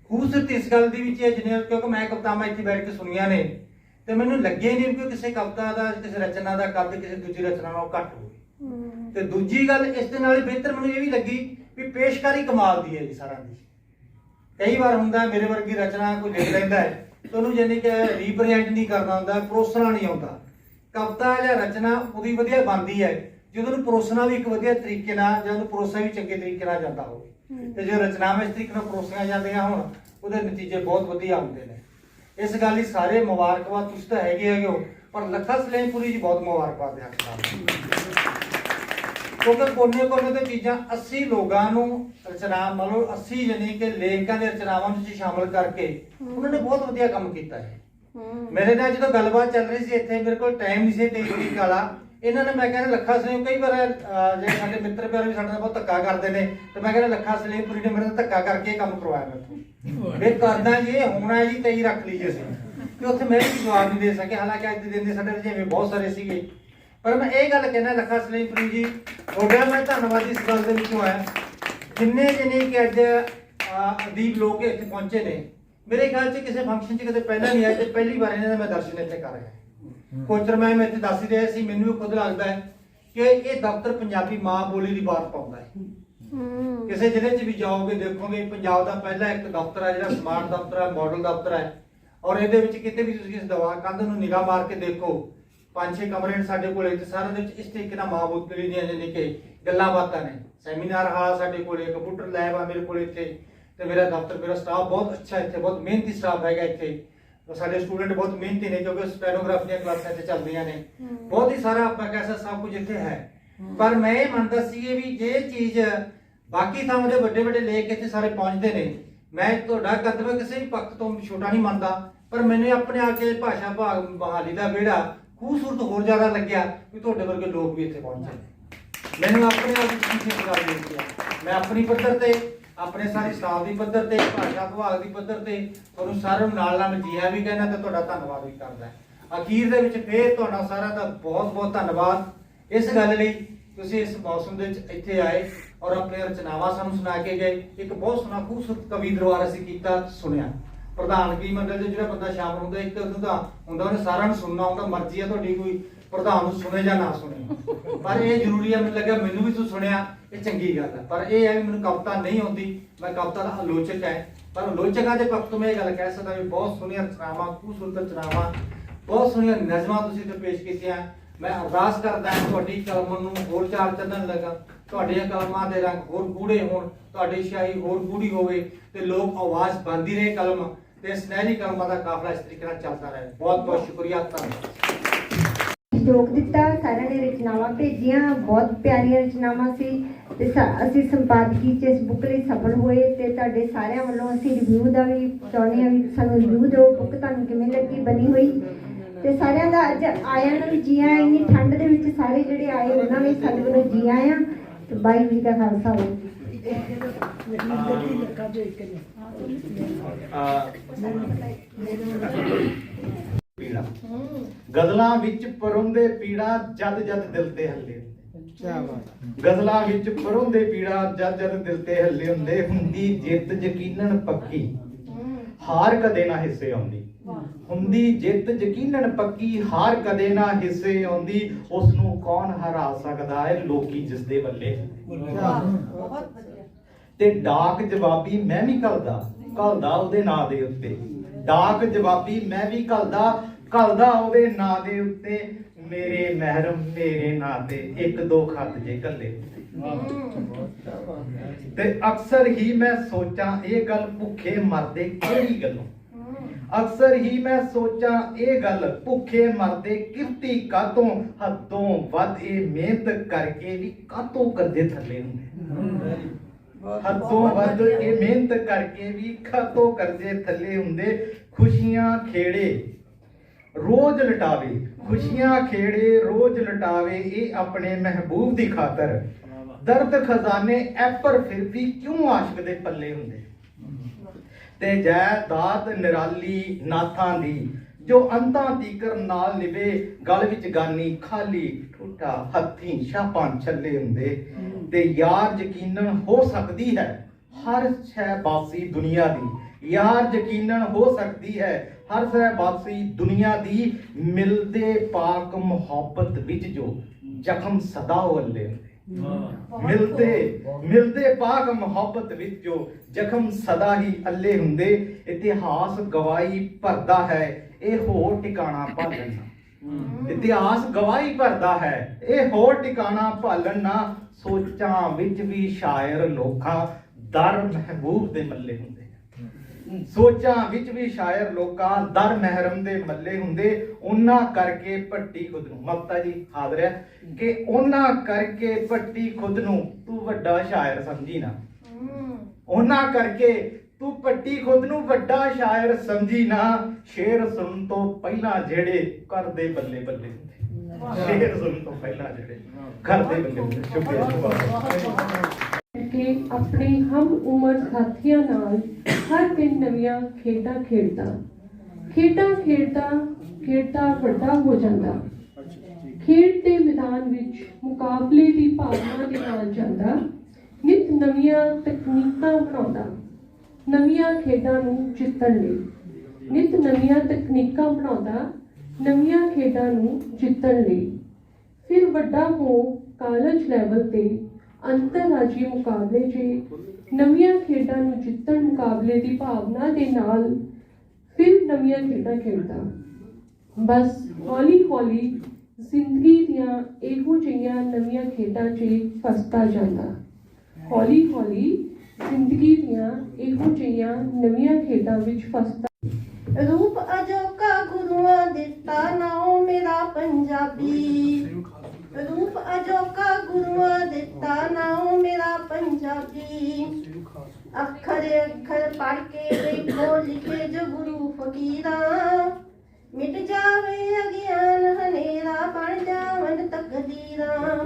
ਖੂਬਸੂਰਤੀ ਇਸ ਗੱਲ ਦੀ ਵਿੱਚ ਹੈ ਜਿਵੇਂ ਕਿਉਂਕਿ ਮੈਂ ਕਵਿਤਾਵਾਂ ਇੱਥੇ ਬੈਠ ਕੇ ਸੁਣੀਆਂ ਨੇ ਤੇ ਮੈਨੂੰ ਲੱਗਿਆ ਨਹੀਂ ਕਿ ਕਿਸੇ ਕਵਿਤਾ ਦਾ ਕਿਸੇ ਰਚਨਾ ਦਾ ਕੱਦ ਕਿਸੇ ਦੂਜੀ ਰਚਨਾ ਨਾਲੋਂ ਘੱਟ ਹੋਵੇ। ਤੇ ਦੂਜੀ ਗੱਲ ਇਸ ਦੇ ਨਾਲ ਹੀ ਬਿਹਤਰ ਮੈਨੂੰ ਇਹ ਵੀ ਲੱਗੀ ਵੀ ਪੇਸ਼ਕਾਰੀ ਕਮਾਲ ਦੀ ਹੈ ਜੀ ਸਾਰਿਆਂ ਦੀ। ਕਈ ਵਾਰ ਹੁੰਦਾ ਮੇਰੇ ਵਰਗੀ ਰਚਨਾ ਕੋਈ ਲਿਖ ਲੈਂਦਾ ਹੈ ਤੇ ਉਹਨੂੰ ਜਾਨੀ ਕਿ ਰੀਪ੍ਰੈਜ਼ੈਂਟ ਨਹੀਂ ਕਰਨਾ ਹੁੰਦਾ ਪਰੋਸਣਾ ਨਹੀਂ ਆਉਂਦਾ। ਕਵਿਤਾ ਜਾਂ ਰਚਨਾ ਉਹਦੀ ਵਧੀਆ ਬਣਦੀ ਹੈ। ਜਦੋਂ ਉਹਨੂੰ ਪਰੋਸਣਾ ਵੀ ਇੱਕ ਵਧੀਆ ਤਰੀਕੇ ਨਾਲ ਜਾਂ ਉਹਨੂੰ ਪਰੋਸਿਆ ਵੀ ਚੰਗੇ ਤਰੀਕੇ ਨਾਲ ਜਾਂਦਾ ਹੋਵੇ। ਤੇ ਜੇ ਰਚਨਾਵਾਂ ਇਸ ਤਰੀਕੇ ਨਾਲ ਪਰੋਸੀਆਂ ਜਾਂਦੀਆਂ ਹੋਣ ਉਹਦੇ ਨਤੀਜੇ ਬਹੁਤ ਵਧੀਆ ਆਉਂਦੇ ਨੇ। ਇਸ ਗੱਲ ਲਈ ਸਾਰੇ ਮੁਬਾਰਕਬਾਦ ਤੁਸੀਂ ਤਾਂ ਹੈਗੇ ਹੈਗੇ ਹੋ ਪਰ ਲੱਖਾ ਸਲੇਮਪੁਰੀ ਜੀ ਬਹੁਤ ਮੁਬਾਰਕਬਾਦ ਦੇ ਹੱਕਦਾਰ ਕਿਉਂਕਿ ਕੋਨੇ ਕੋਨੇ ਤੇ ਚੀਜ਼ਾਂ 80 ਲੋਕਾਂ ਨੂੰ ਰਚਨਾ ਮਤਲਬ 80 ਯਾਨੀ ਕਿ ਲੇਖਕਾਂ ਦੇ ਰਚਨਾਵਾਂ ਵਿੱਚ ਸ਼ਾਮਲ ਕਰਕੇ ਉਹਨਾਂ ਨੇ ਬਹੁਤ ਵਧੀਆ ਕੰਮ ਕੀਤਾ ਹੈ। ਮੇਰੇ ਨਾਲ ਜਦੋਂ ਗੱਲਬਾਤ ਚੱਲ ਰਹੀ ਸੀ ਇੱਥੇ ਮੇਰੇ ਕੋਲ ਟਾਈਮ ਨਹੀਂ ਸੀ 23 ਤਰੀਕ ਵਾਲਾ। ਇਹਨਾਂ ਨੇ ਮੈਂ ਕਹਿੰਦਾ ਲੱਖਾ ਸਲੀਮ ਕਈ ਵਾਰ ਅਹ, ਜੇ ਸਾਡੇ ਮਿੱਤਰ ਪਿਆਰ ਵੀ ਸਾਡੇ ਨਾਲ ਬਹੁਤ ਧੱਕਾ ਕਰਦੇ ਨੇ ਤੇ ਮੈਂ ਕਹਿੰਦਾ ਲੱਖਾ ਸਲੀਮਪੁਰੀ ਨੇ ਮੇਰੇ ਨਾਲ ਧੱਕਾ ਕਰਕੇ ਇਹ ਕੰਮ ਕਰਵਾਇਆ ਮੈਥੋਂ ਵੇ ਕਰਦਾ ਜੀ ਇਹ ਹੋਣਾ ਜੀ ਤੇਈ ਰੱਖ ਲਈ ਜੀ ਅਸੀਂ। ਤੇ ਉੱਥੇ ਮੈਂ ਵੀ ਜਵਾਬ ਨਹੀਂ ਦੇ ਸਕਿਆ ਹਾਲਾਂਕਿ ਅੱਜ ਦੇ ਦਿਨ ਦੇ ਸਾਡੇ ਰਜੇਵੇਂ ਬਹੁਤ ਸਾਰੇ ਸੀਗੇ। ਪਰ ਮੈਂ ਇਹ ਗੱਲ ਕਹਿਣਾ ਲੱਖਾ ਸਲੀਮਪੁਰੀ ਜੀ ਤੁਹਾਡਾ ਮੈਂ ਧੰਨਵਾਦੀ ਇਸ ਗੱਲ ਦੇ ਵਿੱਚੋਂ ਆਇਆ ਜਿੰਨੇ ਜਨੇ ਕਿ ਅੱਜ ਅਹ, ਅਦੀਬ ਲੋਕ ਇੱਥੇ ਪਹੁੰਚੇ ਨੇ ਮੇਰੇ ਖਿਆਲ 'ਚ ਕਿਸੇ ਫੰਕਸ਼ਨ 'ਚ ਕਦੇ ਪਹਿਲਾਂ ਨਹੀਂ ਆਏ ਤੇ ਪਹਿਲੀ ਵਾਰ ਇਹਨਾਂ ਦਾ ਮੈਂ ਦਰਸ਼ਨ ਇੱਥੇ ਕਰ ਰਿਹਾ। ਕੋਚਰ ਮੈਂ ਇੱਥੇ ਦੱਸ ਹੀ ਰਿਹਾ ਸੀ ਮੈਨੂੰ ਵੀ ਖੁਦ ਲੱਗਦਾ ਹੈ ਕਿ ਇਹ ਦਫ਼ਤਰ ਪੰਜਾਬੀ ਮਾਂ ਬੋਲੀ ਦੀ ਬਾਤ ਪਾਉਂਦਾ ਹੈ। ਕਿਸੇ ਜ਼ਿਲ੍ਹੇ 'ਚ ਵੀ ਜਾਓਗੇ ਦੇਖੋਗੇ ਪੰਜਾਬ ਦਾ ਪਹਿਲਾ ਇੱਕ ਦਫ਼ਤਰ ਹੈ ਜਿਹੜਾ ਸਮਾਰਟ ਦਫ਼ਤਰ ਹੈ ਮਾਡਲ ਦਫ਼ਤਰ ਹੈ। ਔਰ ਇਹਦੇ ਵਿੱਚ ਕਿਤੇ ਵੀ ਤੁਸੀਂ ਇਸ ਦਵਾ ਕੰਧ ਨੂੰ ਨਿਗਾਹ ਮਾਰ ਕੇ ਦੇਖੋ ਪੰਜ ਛੇ ਕਮਰੇ ਨੇ ਸਾਡੇ ਕੋਲੇ ਤੇ ਸਾਰਿਆਂ ਦੇ ਵਿੱਚ ਇਸ ਤਰੀਕੇ ਨਾਲ ਮਾਂ ਬੋਲੀ ਦੀਆਂ ਜਾਨੀ ਕਿ ਗੱਲਾਂ ਬਾਤਾਂ ਨੇ। ਸੈਮੀਨਾਰ ਹਾਲ ਸਾਡੇ ਕੋਲੇ ਕੰਪਿਊਟਰ ਲੈਬ ਆ ਮੇਰੇ ਕੋਲੇ ਇੱਥੇ। ਤੇ ਮੇਰਾ ਦਫ਼ਤਰ ਮੇਰਾ ਸਟਾਫ ਬਹੁਤ ਅੱਛਾ ਇੱਥੇ ਬਹੁਤ ਮਿਹਨਤੀ ਸਟਾਫ ਹੈਗਾ ਇੱਥੇ। ਸਾਡੇ ਸਟੂਡੈਂਟ ਬਹੁਤ ਮਿਹਨਤੀ ਨੇ ਕਿਉਂਕਿ ਸਟੈਨੋਗ੍ਰਾਫ ਦੀਆਂ ਕਲਾਸਾਂ ਇੱਥੇ ਚੱਲਦੀਆਂ ਨੇ। ਬਹੁਤ ਹੀ ਸਾਰਾ ਆਪਾਂ ਕਹਿ ਸਕਦੇ ਸਭ ਕੁਝ ਇੱਥੇ ਹੈ। ਪਰ ਮੈਂ ਇਹ ਮੰਨਦਾ ਸੀ ਕਿ ਵੀ ਜੇ ਚੀਜ਼ ਬਾਕੀ ਥਾਵਾਂ ਦੇ ਵੱਡੇ ਵੱਡੇ ਲੇਖ ਇੱਥੇ ਸਾਰੇ ਪਹੁੰਚਦੇ ਨੇ ਮੈਂ ਤੁਹਾਡਾ ਕਦਮ ਕਿਸੇ ਵੀ ਪੱਖ ਤੋਂ ਛੋਟਾ ਨਹੀਂ ਮੰਨਦਾ ਪਰ ਮੈਨੂੰ ਆਪਣੇ ਆ ਕੇ ਭਾਸ਼ਾ ਭਾਗ ਬਹਾਲੀ ਦਾ ਵਿਹੜਾ ਖੂਬਸੂਰਤ ਹੋਰ ਜ਼ਿਆਦਾ ਲੱਗਿਆ ਕਿ ਤੁਹਾਡੇ ਵਰਗੇ ਲੋਕ ਵੀ ਇੱਥੇ ਪਹੁੰਚੇ ਮੈਨੂੰ ਆਪਣੇ ਆਪ ਵਿੱਚ ਖੁਸ਼ੀ ਗੱਲ ਮਿਲਦੀ ਹੈ ਮੈਂ ਆਪਣੀ ਪੱਧਰ ਤੇ ਆਪਣੇ ਸਾਰੇ ਸਟਾਫ ਦੀ ਪੱਧਰ ਤੇ, ਭਾਸ਼ਾ ਵਿਭਾਗ ਦੀ ਪੱਧਰ ਤੇ ਤੁਹਾਨੂੰ ਸਾਰਿਆਂ ਨੂੰ ਨਾਲ ਨਾਲ ਜੀਆ ਵੀ ਕਹਿਣਾ ਤੇ ਤੁਹਾਡਾ ਧੰਨਵਾਦ ਵੀ ਕਰਦਾ ਅਖੀਰ ਦੇ ਵਿੱਚ ਫੇਰ ਤੁਹਾਡਾ ਸਾਰਿਆਂ ਦਾ ਬਹੁਤ ਬਹੁਤ ਧੰਨਵਾਦ। ਇਸ ਗੱਲ ਲਈ ਤੁਸੀਂ ਇਸ ਮੌਸਮ ਦੇ ਵਿੱਚ ਇੱਥੇ ਆਏ ਔਰ ਆਪਣੀਆਂ ਰਚਨਾਵਾਂ ਸਾਨੂੰ ਸੁਣਾ ਕੇ ਗਏ। ਇੱਕ ਬਹੁਤ ਸੋਹਣਾ, ਖੂਬਸੂਰਤ ਕਵੀ ਦਰਬਾਰ ਅਸੀਂ ਕੀਤਾ, ਸੁਣਿਆ। ਪ੍ਰਧਾਨਗੀ ਮੰਡਲ ਦੇ ਜਿਹੜਾ ਬੰਦਾ ਸ਼ਾਮਲ ਹੁੰਦਾ, ਇੱਕ ਹੁੰਦਾ ਹੁੰਦਾ, ਉਹਨੇ ਸਾਰਿਆਂ ਨੂੰ ਸੁਣਨਾ ਹੁੰਦਾ, ਮਰਜ਼ੀ ਹੈ ਤੁਹਾਡੀ ਕੋਈ ਪ੍ਰਧਾਨ ਨੂੰ ਸੁਣੇ ਜਾਂ ਨਾ ਸੁਣੇ। ਪਰ ਇਹ ਜ਼ਰੂਰੀ ਹੈ ਮੈਨੂੰ ਲੱਗਿਆ ਮੈਨੂੰ ਵੀ ਤੂੰ ਸੁਣਿਆ, ਇਹ ਚੰਗੀ ਗੱਲ ਹੈ ਪਰ ਇਹ ਹੈ ਵੀ ਮੈਨੂੰ ਕਵਿਤਾ ਨਹੀਂ ਆਉਂਦੀ, ਮੈਂ ਕਵਿਤਾ ਦਾ ਆਲੋਚਕ ਹੈ ਪਰ ਆਲੋਚਕਾਂ ਦੇ ਪੱਖ ਤੋਂ ਮੈਂ ਇਹ ਗੱਲ ਕਹਿ ਸਕਦਾ ਵੀ ਬਹੁਤ ਸੋਹਣੀਆਂ ਰਚਨਾਵਾਂ, ਖੂਬਸੂਰਤ ਰਚਨਾਵਾਂ, ਬਹੁਤ ਸੋਹਣੀਆਂ ਨਜ਼ਮਾਂ ਤੁਸੀਂ ਤੇ ਪੇਸ਼ ਕੀਤੀਆਂ। ਮੈਂ ਅਰਦਾਸ ਕਰਦਾ ਹਾਂ ਤੁਹਾਡੀ ਕਲਮ ਨੂੰ ਹੋਰ ਚਾਰ ਚੱਲਣ ਲੱਗਾ, ਤੁਹਾਡੀਆਂ ਕਲਮਾਂ ਦੇ ਰੰਗ ਹੋਰ ਗੂੜੇ ਹੋਣ, ਤੁਹਾਡੀ ਸ਼ਾਹੀ ਹੋਰ ਗੂੜੀ ਹੋਵੇ ਤੇ ਲੋਕ ਆਵਾਜ਼ ਬੰਦੀ ਰਹੇ ਕਲਮ ਤੇ ਸੁਨਹਿਰੀ ਕਲਮਾਂ ਦਾ ਕਾਫਲਾ ਇਸ ਤਰੀਕੇ ਨਾਲ ਚੱਲਦਾ ਰਹੇ। ਬਹੁਤ ਬਹੁਤ ਸ਼ੁਕਰੀਆ, ਧੰਨਵਾਦ। ਯੋਗ ਦਿੱਤਾ, ਸਾਰਿਆਂ ਨੇ ਰਚਨਾਵਾਂ ਭੇਜੀਆਂ, ਬਹੁਤ ਪਿਆਰੀਆਂ ਰਚਨਾਵਾਂ ਸੀ ਤੇ ਅਸੀਂ ਸੰਪਾਦਕੀ ਚ ਇਸ ਬੁੱਕ ਲਈ ਸਫਲ ਹੋਏ ਤੇ ਤੁਹਾਡੇ ਸਾਰਿਆਂ ਵੱਲੋਂ ਅਸੀਂ ਰਿਵਿਊ ਦਾ ਵੀ ਚਾਹੁੰਦੇ ਹਾਂ ਵੀ ਸਾਨੂੰ ਰਿਵਿਊ ਦਿਓ ਬੁੱਕ ਤੁਹਾਨੂੰ ਕਿਵੇਂ ਲੱਗੀ, ਬਣੀ ਹੋਈ। ਤੇ ਸਾਰਿਆਂ ਦਾ ਅੱਜ ਆਇਆਂ ਨੂੰ ਵੀ ਜੀ ਆਇਆਂ, ਇੰਨੀ ਠੰਡ ਦੇ ਵਿੱਚ ਸਾਰੇ ਜਿਹੜੇ ਆਏ, ਉਹਨਾਂ ਨੇ ਸਾਡੇ ਵੱਲੋਂ ਜੀ ਆਇਆਂ। ਤੇ ਵਾਹਿਗੁਰੂ ਜੀ ਦਾ ਖਾਲਸਾ ਵਾਹਿਗੁਰੂ ਜੀ ਪੀੜਾ ਗਜ਼ਲਾਂ ਵਿੱਚ ਪਰੋਂਦੇ ਪੀੜਾ ਜਦ ਜਦ ਦਿਲ ਤੇ ਹੱਲੇ ਗਜ਼ਲਾਂ ਵਿੱਚ ਪਰੋਂਦੇ ਪੀੜਾ ਜਦ ਜਦ ਦਿਲ ਤੇ ਹੱਲੇ ਹੁੰਦੇ ਹੁੰਦੀ ਜਿੱਤ ਯਕੀਨਨ ਪੱਕੀ। ਹਾਰ ਕਦੇ ਨਾ ਹਿੱਸੇ ਆਉਂਦੀ। ਹੁੰਦੀ ਜਿੱਤ ਯਕੀਨਨ ਪੱਕੀ ਹਾਰ ਕਦੇ ਨਾ ਹਿੱਸੇ ਆਉਂਦੀ। ਉਸ ਨੂੰ ਕੌਣ ਹਰਾ ਸਕਦਾ ਹੈ? ਲੋਕੀ ਜਿਸ ਦੇ ਬੱਲੇ ਤੇ ਡਾਕ ਜਵਾਬੀ ਮੈਂ ਵੀ ਘਲਦਾ। ਘਲਦਾ ਉਹਦੇ ਨਾਂ ਦੇ ਉੱਤੇ। ਡਾਕ ਜਵਾਬੀ ਮੈਂ ਵੀ ਘਲਦਾ। ਘਲਦਾ ਉਹਦੇ ਨਾਂ ਦੇ ਉੱਤੇ, ਮੇਰੇ ਮਹਿਰਮ ਮੇਰੇ ਨਾਂ ਤੇ, ਇੱਕ ਦੋ ਖੱਤ ਜੇ ਕੱਲੇ ਤੇ ਅਕਸਰ ਹੀ ਮੈਂ ਸੋਚਾਂ, ਇਹ ਗੱਲ ਭੁੱਖੇ ਮਰਦੇ ਕਿਹੜੀ ਗੱਲੋਂ? ਅਕਸਰ ਹੀ ਮੈਂ ਸੋਚਾਂ, ਇਹ ਗੱਲ ਭੁੱਖੇ ਮਰਦੇ ਕਿਰਤੀ ਕਾਤੋਂ ਹੱਦੋਂ ਵੱਧ ਇਹ ਮਿਹਨਤ ਕਰਕੇ ਵੀ ਕਾਤੋਂ ਕਰਦੇ ਥੱਲੇ ਹੁੰਦੇ? ਹੱਦੋਂ ਵੱਧ ਇਹ ਮਿਹਨਤ ਕਰਕੇ ਵੀ ਖਾਤੋਂ ਕਰਜ਼ੇ ਥੱਲੇ ਹੁੰਦੇ? ਖੁਸ਼ੀਆਂ ਖੇੜੇ ਰੋਜ਼ ਲਟਾਵੇ, ਖੁਸ਼ੀਆਂ ਖੇੜੇ, ਰੋਜ਼ ਲਟਾਵੇ, ਇਹ ਆਪਣੇ ਮਹਿਬੂਬ ਦੀ ਖਾਤਰ। ਦਰਦ ਖਜ਼ਾਨੇ ਐਪਰ ਫਿਰ ਵੀ ਕਿਉਂ ਆਸ਼ਕ ਦੇ ਪੱਲੇ ਹੁੰਦੇ? ਤੇ ਜੈ ਦਾਤ ਨਿਰਾਲੀ ਨਾਥਾਂ ਦੀ, ਜੋ ਅੰਤਾਂ ਤੀਕਰ ਨਾਲ ਨਿਵੇ ਗਲ ਵਿੱਚ ਗਾਨੀ ਖਾਲੀ ਠੂਠਾ, ਹੱਥੀਂ ਛਾਪਾਂ ਛੱਲੇ ਹੁੰਦੇ। ਤੇ ਯਾਰ ਯਕੀਨਨ ਹੋ ਸਕਦੀ ਹੈ ਹਰ ਸ਼ੈ ਬਾਸੀ ਦੁਨੀਆ ਦੀ। ਯਾਰ ਯਕੀਨਨ ਹੋ ਸਕਦੀ ਹੈ ਹਰ ਸ਼ੈ ਬਾਸੀ ਦੁਨੀਆ ਦੀ ਮਿਲਦੇ ਪਾਕ ਮੁਹੱਬਤ ਵਿੱਚ ਜੋ ਜ਼ਖਮ ਸਦਾ ਵੱਲੇ ਮਿਲਦੇ ਮਿਲਦੇ ਪਾਕ ਮੁਹੱਬਤ ਵਿੱਚ ਜੋ ਜ਼ਖਮ ਸਦਾ ਹੀ ਅੱਲੇ ਹੁੰਦੇ ਇਤਿਹਾਸ ਗਵਾਹੀ ਭਰਦਾ ਹੈ ਇਹ ਹੋਰ ਟਿਕਾਣਾ ਭਾਲਣ ਨਾ। ਇਤਿਹਾਸ ਗਵਾਹੀ ਭਰਦਾ ਹੈ ਇਹ ਹੋਰ ਟਿਕਾਣਾ ਭਾਲਣ ਨਾ। ਸੋਚਾਂ ਵਿੱਚ ਵੀ ਸ਼ਾਇਰ ਲੋਕਾਂ ਦਰ ਮਹਿਬੂਬ ਦੇ ਮੱਲੇ ਹੁੰਦੇ ਸੋਚਾਂ ਵਿੱਚ ਵੀ ਸ਼ਾਇਰ ਲੋਕਾਂ ਦਰ ਮਹਿਰਮ ਦੇ ਮੱਲੇ ਹੁੰਦੇ। ਉਹਨਾਂ ਕਰਕੇ ਪੱਟੀ ਖੁਦ ਨੂੰ। ਮਮਤਾ ਜੀ ਹਾਜ਼ਰ ਹੈ ਕਿ ਉਹਨਾਂ ਕਰਕੇ ਪੱਟੀ ਖੁਦ ਨੂੰ ਤੂੰ ਵੱਡਾ ਸ਼ਾਇਰ ਸਮਝੀ ਨਾ। ਉਹਨਾਂ ਕਰਕੇ ਤੂੰ ਪੱਟੀ ਖੁਦ ਨੂੰ ਵੱਡਾ ਸ਼ਾਇਰ ਸਮਝੀ ਨਾ। ਸ਼ੇਰ ਸੁਣਨ ਤੋਂ ਪਹਿਲਾਂ ਜਿਹੜੇ ਕਰਦੇ ਬੱਲੇ ਬੱਲੇ ਹੁੰਦੇ। ਸ਼ੇਰ ਸੁਣਨ ਤੋਂ ਪਹਿਲਾਂ ਜਿਹੜੇ ਕਰਦੇ ਬੱਲੇ ਸ਼ੁਕਰੀਆ ਕਿ ਆਪਣੇ ਹਮ ਉਮਰ ਸਾਥੀਆਂ ਨਾਲ ਹਰ ਦਿਨ ਨਵੀਆਂ ਖੇਡਾਂ ਖੇਡਦਾ। ਖੇਡਾਂ ਖੇਡਦਾ ਖੇਡਦਾ ਵੱਡਾ ਹੋ ਜਾਂਦਾ। ਖੇਡ ਦੇ ਮੈਦਾਨ ਵਿੱਚ ਮੁਕਾਬਲੇ ਦੀ ਭਾਵਨਾ ਦੇ ਨਾਲ ਜਾਂਦਾ। ਨਿਤ ਨਵੀਆਂ ਤਕਨੀਕਾਂ ਬਣਾਉਂਦਾ। ਨਵੀਆਂ ਖੇਡਾਂ ਨੂੰ ਜਿੱਤਣ ਲਈ। ਨਿਤ ਨਵੀਆਂ ਤਕਨੀਕਾਂ ਬਣਾਉਂਦਾ। ਨਵੀਆਂ ਖੇਡਾਂ ਨੂੰ ਜਿੱਤਣ ਲਈ। ਫਿਰ ਵੱਡਾ ਹੋ ਕਾਲਜ ਲੈਵਲ ਤੇ ਅੰਤਰਰਾਜੀ ਮੁਕਾਬਲੇ 'ਚ ਨਵੀਆਂ ਖੇਡਾਂ ਨੂੰ ਜਿੱਤਣ ਮੁਕਾਬਲੇ ਦੀ ਭਾਵਨਾ ਦੇ ਨਾਲ ਫਿਰ ਨਵੀਆਂ ਖੇਡਾਂ ਖੇਡਦਾ ਬਸ ਹੌਲੀ ਹੌਲੀ ਜ਼ਿੰਦਗੀ ਦੀਆਂ ਇਹੋ ਜਿਹੀਆਂ ਨਵੀਆਂ ਖੇਡਾਂ 'ਚ ਫਸਦਾ ਜਾਂਦਾ। ਹੌਲੀ ਹੌਲੀ ਜ਼ਿੰਦਗੀ ਦੀਆਂ ਇਹੋ ਜਿਹੀਆਂ ਨਵੀਆਂ ਖੇਡਾਂ ਵਿੱਚ ਫਸਦਾ। ਰੂਪ ਅਜੋਕਾ ਗੁਰੂਆਂ ਦਿੱਤਾ, ਨਾਉ ਮੇਰਾ ਪੰਜਾਬੀ। ਰੂਪ ਅਜੋਕਾ ਗੁਰੂਆਂ ਦਿੱਤਾ ਨਾਉ ਮੇਰਾ ਪੰਜਾਬੀ ਅੱਖਰ ਅੱਖਰ ਪੜ ਕੇ ਵੇਖੋ ਲਿਖੇ ਜੋ ਗੁਰੂ ਫਕੀਰਾਂ ਮਿਟ ਜਾਵੇ ਅਗਿਆਨ ਹਨੇਰਾ ਬਣ ਜਾਵਨ ਤਕਦੀਰਾਂ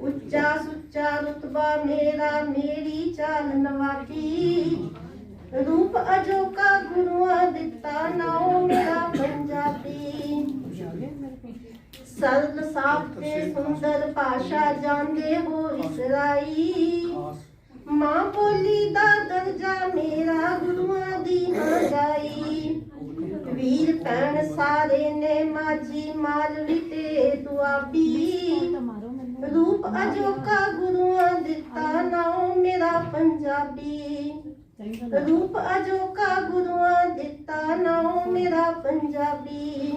ਉੱਚਾ ਸੁੱਚਾ ਰੁਤਬਾ ਮੇਰਾ ਮੇਰੀ ਚਾਲ ਨਵਾਬੀ ਰੂਪ ਅਜੋਕਾ ਗੁਰੂਆਂ ਦਿੱਤਾ ਨਾਉ ਮੇਰਾ ਪੰਜਾਬੀ ਸਰਲ ਸਾਫ਼ ਤੇ ਸੁੰਦਰ ਭਾਸ਼ਾ ਜਾਂਦੇ ਹੋ ਇਸਰਾਈ। ਮਾਂ ਬੋਲੀ ਦਾ ਦਰਜਾ ਮੇਰਾ ਗੁਰੂਆਂ ਦੀ ਨਾ ਜਾਈ। ਵੀਰ ਭੈਣ ਸਾਰੇ ਨੇ ਮਾਝੀ ਮਾਲਵੀ ਤੇ ਦੁਆਬੀ ਰੂਪ ਅਜੋਕਾ ਗੁਰੂਆਂ ਦਿੱਤਾ ਨਾਉ ਮੇਰਾ ਪੰਜਾਬੀ। ਰੂਪ ਅਜੋਕਾ ਗੁਰੂਆਂ ਦਿੱਤਾ ਨਾਉ ਮੇਰਾ ਪੰਜਾਬੀ।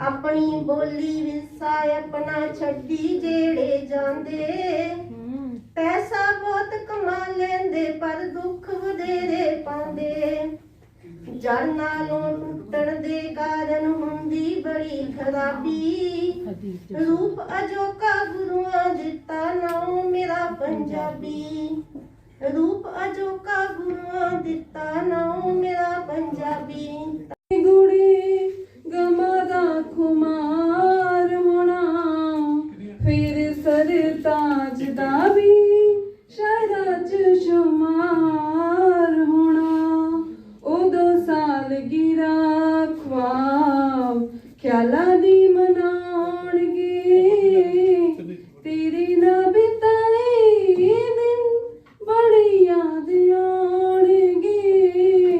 ਆਪਣੀ ਬੋਲੀ ਵਿਰਸਾ ਆਪਣਾ ਛੱਡੀ ਜਿਹੜੇ ਜਾਂਦੇ। ਪੈਸਾ ਬਹੁਤ ਕਮਾ ਲੈਂਦੇ ਪਰ ਦੁੱਖ ਵਧੇਰੇ ਪਾਉਂਦੇ। ਜੜ ਨਾਲੋਂ ਟੁੱਟਣ ਦੇ ਕਾਰਨ ਹੁੰਦੀ ਬੜੀ ਖਰਾਬੀ। ਰੂਪ ਅਜੋਕਾ ਗੁਰੂਆਂ ਦਿੱਤਾ ਨਾਉ ਮੇਰਾ ਪੰਜਾਬੀ। ਰੂਪ ਅਜੋਕਾ ਗੁਰੂਆਂ ਦਿੱਤਾ ਨਾਉ ਮੇਰਾ ਪੰਜਾਬੀ ਗੁੜੀ ਗਮਦਾ ਖੁਮਾਰ ਹੋਣਾ ਫਿਰ ਸਰਤਾਜ ਦਾ ਵੀ ਸ਼ਹਿਰਾਂ ਚ ਸ਼ੁਮਾਰ ਹੋਣਾ ਉਦੋਂ ਸਾਲ ਗਿਰਾ ਖਵਾਬ ਖਿਆਲਾਂ ਦੀ ਮਨਾਉਣਗੇ ਤੇਰੇ ਨਾ ਬਿਤਾਏ ਦਿਨ ਬੜੀ ਯਾਦ ਆਉਣਗੇ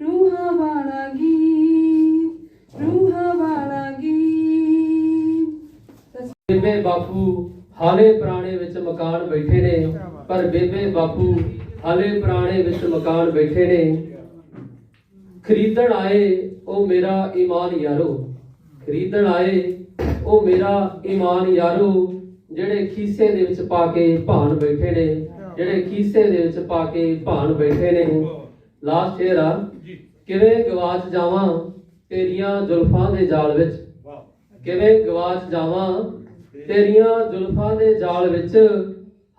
ਰੂਹਾਂ ਵਾਲਾ ਗੀਤ ਰੂਹਾਂ ਵਾਲਾ ਗੀਤ ਬੇਬੇ ਬਾਪੂ ਹਾਲੇ ਪੁਰਾਣੇ ਵਿੱਚ ਮਕਾਨ ਬੈਠੇ ਨੇ ਪਰ ਬੇਬੇ ਬਾਪੂ ਹਾਲੇ ਪੁਰਾਣੇ ਵਿੱਚ ਮਕਾਨ ਬੈਠੇ ਨੇ ਖਰੀਦਣ ਆਏ ਉਹ ਮੇਰਾ ਈਮਾਨ ਯਾਰੋ। ਖਰੀਦਣ ਆਏ ਉਹ ਮੇਰਾ ਈਮਾਨ ਯਾਰੋ ਜਿਹੜੇ ਖੀਸੇ ਦੇ ਵਿੱਚ ਪਾ ਕੇ ਭਾਨ ਬੈਠੇ ਨੇ ਜਿਹੜੇ ਖੀਸੇ ਦੇ ਵਿੱਚ ਪਾ ਕੇ ਭਾਨ ਬੈਠੇ ਨੇ। ਲਾਸਟ ਏਅਰ ਆ ਕਿਵੇਂ ਗਵਾਚ ਜਾਵਾਂ ਤੇਰੀਆਂ ਜ਼ੁਲਫਾਂ ਦੇ ਜਾਲ ਵਿੱਚ? ਕਿਵੇਂ ਗਵਾਚ ਜਾਵਾਂ ਤੇਰੀਆਂ ਜ਼ੁਲਫਾਂ ਦੇ ਜਾਲ ਵਿੱਚ?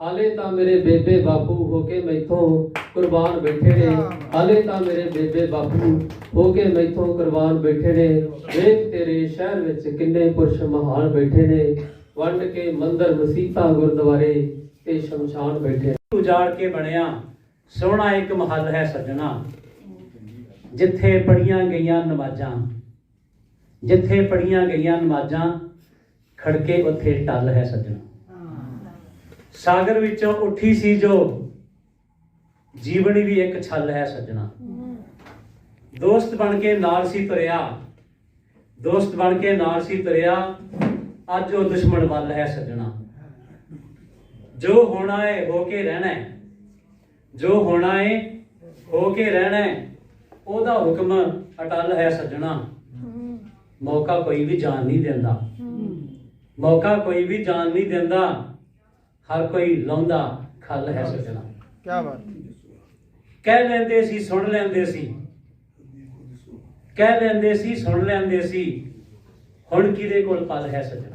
ਹਾਲੇ ਤਾਂ ਮੇਰੇ ਬੇਬੇ ਬਾਪੂ ਹੋ ਕੇ ਮੈਥੋਂ ਕੁਰਬਾਨ ਬੈਠੇ ਨੇ। ਹਾਲੇ ਤਾਂ ਮੇਰੇ ਬੇਬੇ ਬਾਪੂ ਹੋ ਕੇ ਮੈਥੋਂ ਕੁਰਬਾਨ ਬੈਠੇ ਨੇ। ਵੇਖ ਤੇਰੇ ਸ਼ਹਿਰ ਵਿੱਚ ਕਿੰਨੇ ਪੁਰਸ਼ ਮਹਾਨ ਬੈਠੇ ਨੇ। ਵੰਡ ਕੇ ਮੰਦਰ ਮਸੀਤਾਂ ਗੁਰਦੁਆਰੇ ਤੇ ਸ਼ਮਸ਼ਾਨ ਬੈਠੇ ਉਜਾੜ ਕੇ ਬਣਿਆ ਸੋਹਣਾ ਇੱਕ ਮਹੱਲ ਹੈ ਸੱਜਣਾ। ਜਿੱਥੇ ਪੜੀਆਂ ਗਈਆਂ ਨਮਾਜ਼ਾਂ ਜਿੱਥੇ ਪੜੀਆਂ ਗਈਆਂ ਨਮਾਜ਼ਾਂ ਖੜਕੇ ਉੱਥੇ ਟੱਲ ਹੈ ਸੱਜਣਾ। ਸਾਗਰ ਵਿੱਚੋਂ ਉੱਠੀ ਸੀ ਜੋ। ਜੀਵਨੀ ਵੀ ਇੱਕ ਛੱਲ ਹੈ ਸੱਜਣਾ। ਦੋਸਤ ਬਣ ਕੇ ਨਾਲ ਸੀ ਤੁਰਿਆ। ਦੋਸਤ ਬਣ ਕੇ ਨਾਲ ਸੀ ਤੁਰਿਆ। ਅੱਜ ਉਹ ਦੁਸ਼ਮਣ ਵੱਲ ਹੈ ਸੱਜਣਾ। ਜੋ ਹੋਣਾ ਹੈ ਹੋ ਕੇ ਰਹਿਣਾ ਹੈ। ਜੋ ਹੋਣਾ ਹੈ ਹੋ ਕੇ ਰਹਿਣਾ ਹੈ, ਉਹਦਾ ਹੁਕਮ ਅਟਲ ਹੈ ਸੱਜਣਾ। ਮੌਕਾ ਕੋਈ ਵੀ ਜਾਣ ਨਹੀਂ ਦਿੰਦਾ। ਮੌਕਾ ਕੋਈ ਵੀ ਜਾਣ ਨਹੀਂ ਦਿੰਦਾ। ਹਰ ਕੋਈ ਲਾਉਂਦਾ ਖੱਲ ਹੈ ਸੱਜਣਾ। ਕੀ ਬਾਤ ਕਹਿ ਲੈਂਦੇ ਸੀ ਸੁਣ ਲੈਂਦੇ ਸੀ। ਕਹਿ ਲੈਂਦੇ ਸੀ ਸੁਣ ਲੈਂਦੇ ਸੀ। ਹੁਣ ਕਿਹਦੇ ਕੋਲ ਪਲ ਹੈ ਸੱਜਣਾ?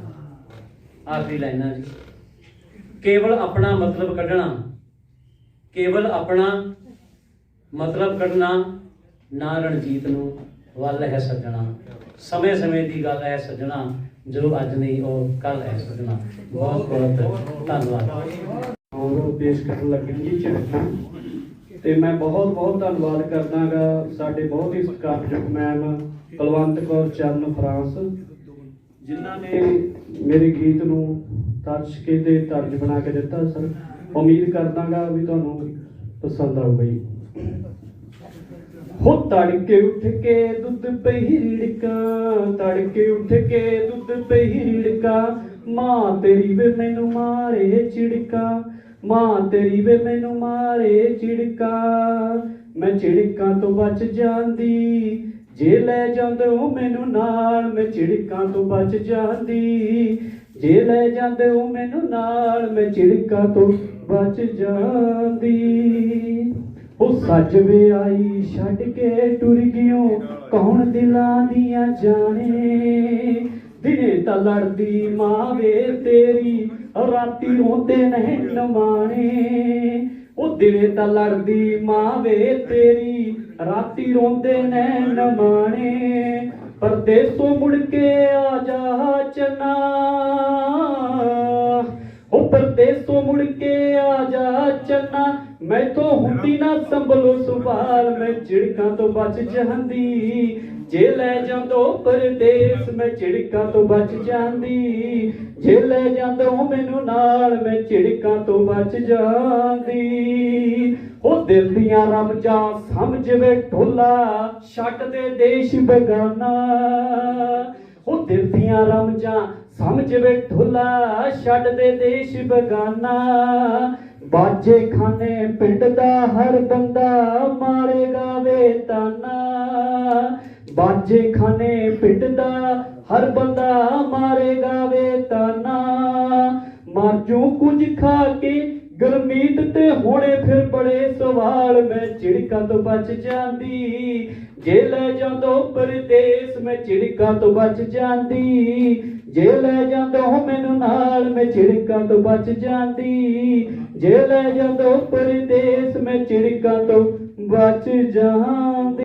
ਆਖਰੀ ਲਾਈਨਾਂ ਜੀ। ਕੇਵਲ ਆਪਣਾ ਮਤਲਬ ਕੱਢਣਾ। ਕੇਵਲ ਆਪਣਾ ਮਤਲਬ ਕੱਢਣਾ ਨਾ ਰਣਜੀਤ ਨੂੰ ਵੱਲ ਹੈ ਸੱਜਣਾ। ਸਮੇਂ ਸਮੇਂ ਦੀ ਗੱਲ ਹੈ ਸੱਜਣਾ। ਜਦੋਂ ਅੱਜ ਨਹੀਂ, ਉਹ ਕੱਲ ਹੈ ਸੱਜਣਾ ਬਹੁਤ ਬਹੁਤ ਧੰਨਵਾਦ। ਹੋਰ ਪੇਸ਼ ਕਰਨ ਲੱਗੇ ਜੀ ਝਿੜਕਾਂ ਤੇ ਮੈਂ ਬਹੁਤ ਬਹੁਤ ਧੰਨਵਾਦ ਕਰਦਾਗਾ ਸਾਡੇ ਬਹੁਤ ਹੀ ਸਤਿਕਾਰਯੋਗ ਮੈਮ ਕੁਲਵੰਤ ਕੌਰ ਚਰਨ ਫਰਾਂਸ, ਜਿਨ੍ਹਾਂ ਨੇ ਮੇਰੇ ਗੀਤ ਨੂੰ ਦਰਜ ਕੇ ਤੇ ਤਰਜ ਬਣਾ ਕੇ ਦਿੱਤਾ, ਸਰ। ਉਮੀਦ ਕਰਦਾਗਾ ਵੀ ਤੁਹਾਨੂੰ ਪਸੰਦ ਆਊਗਾ ਜੀ। ਹੋ ਤੜਕੇ ਉੱਠ ਕੇ ਦੁੱਧ ਪਈ ਤੜਕੇ ਉੱਠ ਕੇ ਦੁੱਧ ਪਈ ਮਾਂ ਤੇਰੀ ਵੇ ਮੈਨੂੰ ਮਾਰੇ ਚਿੜਕਾ ਮਾਂ ਤੇਰੀ ਵੇ ਮੈਨੂੰ ਮਾਰੇ ਚਿੜਕਾ ਮੈਂ ਚਿੜਕਾਂ ਤੋਂ ਬਚ ਜਾਂਦੀ, ਜੇ ਲੈ ਜਾਂਦੇ ਉਹ ਮੈਨੂੰ ਨਾਲ, ਮੈਂ ਚਿੜਕਾਂ ਤੋਂ ਬਚ ਜਾਂਦੀ। ਜੇ ਲੈ ਜਾਂਦੇ ਉਹ ਮੈਨੂੰ ਨਾਲ, ਮੈਂ ਚਿੜਕਾਂ ਤੋਂ ਬਚ ਜਾਂਦੀ। ਉਹ ਸੱਜ ਆਈ ਛੱਡ ਕੇ ਟੁਰ ਗਿਓ। ਕੌਣ ਦਿਲਾਂ ਦੀਆਂ ਜਾਣੇ? ਦਿਨੇ ਤਾਂ ਲੜਦੀ ਮਾਂ ਵੇ ਤੇਰੀ ਰਾਤੀ ਰੋਂਦੇ ਨਹਿਣ ਨਮਾਣੇ ਉਹ ਦਿਨੇ ਤਾਂ ਲੜਦੀ ਮਾਂ ਵੇ ਤੇਰੀ ਰਾਤੀ ਰੋਂਦੇ ਨੈਣ ਨਮਾਣੇ ਪਰਦੇਸੋਂ ਮੁੜ ਕੇ ਆ ਜਾ ਚਨਾ। ਉਹ ਪਰਦੇਸੋਂ ਮੁੜ ਕੇ ਆ ਜਾ ਚਨਾ। ਮੈਥੋਂ ਹੁੰਦੀ ਨਾ ਸੰਭਲੋ ਸੁਭਾਲ, ਮੈਂ ਝਿੜਕਾਂ ਤੋਂ ਬਚ ਜਾਂਦੀ। ਜੇ ਲੈ ਜਾਂਦੋ ਪਰਦੇਸ, ਮੈਂ ਝਿੜਕਾਂ ਤੋਂ ਬਚ ਜਾਂਦੀ। ਜੇ ਲੈ ਜਾਂਦੋ ਮੈਨੂੰ ਨਾਲ, ਮੈਂ ਝਿੜਕਾਂ ਤੋਂ ਬਚ ਜਾਂਦੀ। ਉਹ ਦਿਲ ਦੀਆਂ ਰਮਜਾਂ ਸਮਝ ਵੇ ਢੋਲਾ, ਛੱਡ ਦੇ ਦੇਸ਼ ਬਗਾਨਾ। ਉਹ ਦਿਲ ਦੀਆਂ ਰਮਜਾਂ ਸਮਝ ਵੇ ਢੋਲਾ, ਛੱਡ ਦੇ ਦੇਸ਼ ਬਗਾਨਾ। ਬਾਜੇ ਖਾਨੇ ਪਿੰਡ ਦਾ ਹਰ ਬੰਦਾ ਮਾਰੇ ਵੇ ਤਾਨਾ। ਬਾਜੇ ਖਾਨੇ ਪਿੰਡ ਦਾ ਹਰ ਬੰਦਾ ਮਾਰੇ ਗਾਵੇ ਤਾਨਾ। ਮਾਜੂ ਜੂ ਕੁਝ ਖਾ ਕੇ ਗਰਮੀਤ ਤੇ ਹੋਣੇ ਫਿਰ ਬੜੇ ਸਵਾਲ। ਮੈਂ ਝਿੜਕਾਂ ਤੋਂ ਬਚ ਜਾਂਦੀ, ਜੇ ਲੈ ਜਾਂਦੋ ਪਰਦੇਸ, ਮੈਂ ਝਿੜਕਾਂ ਤੋਂ ਬਚ ਜਾਂਦੀ। ਜੇ ਲੈ ਜਾਂਦੋ ਮੈਨੂੰ ਨਾਲ, ਮੈਂ ਝਿੜਕਾਂ ਤੋਂ ਬਚ ਜਾਂਦੀ। ਜੇ ਲੈ ਜਾਂਦੋ ਪਰਦੇਸ ਮੈਂ ਝਿੜਕਾਂ ਤੋਂ ਬਚ ਜਾਂਦੀ।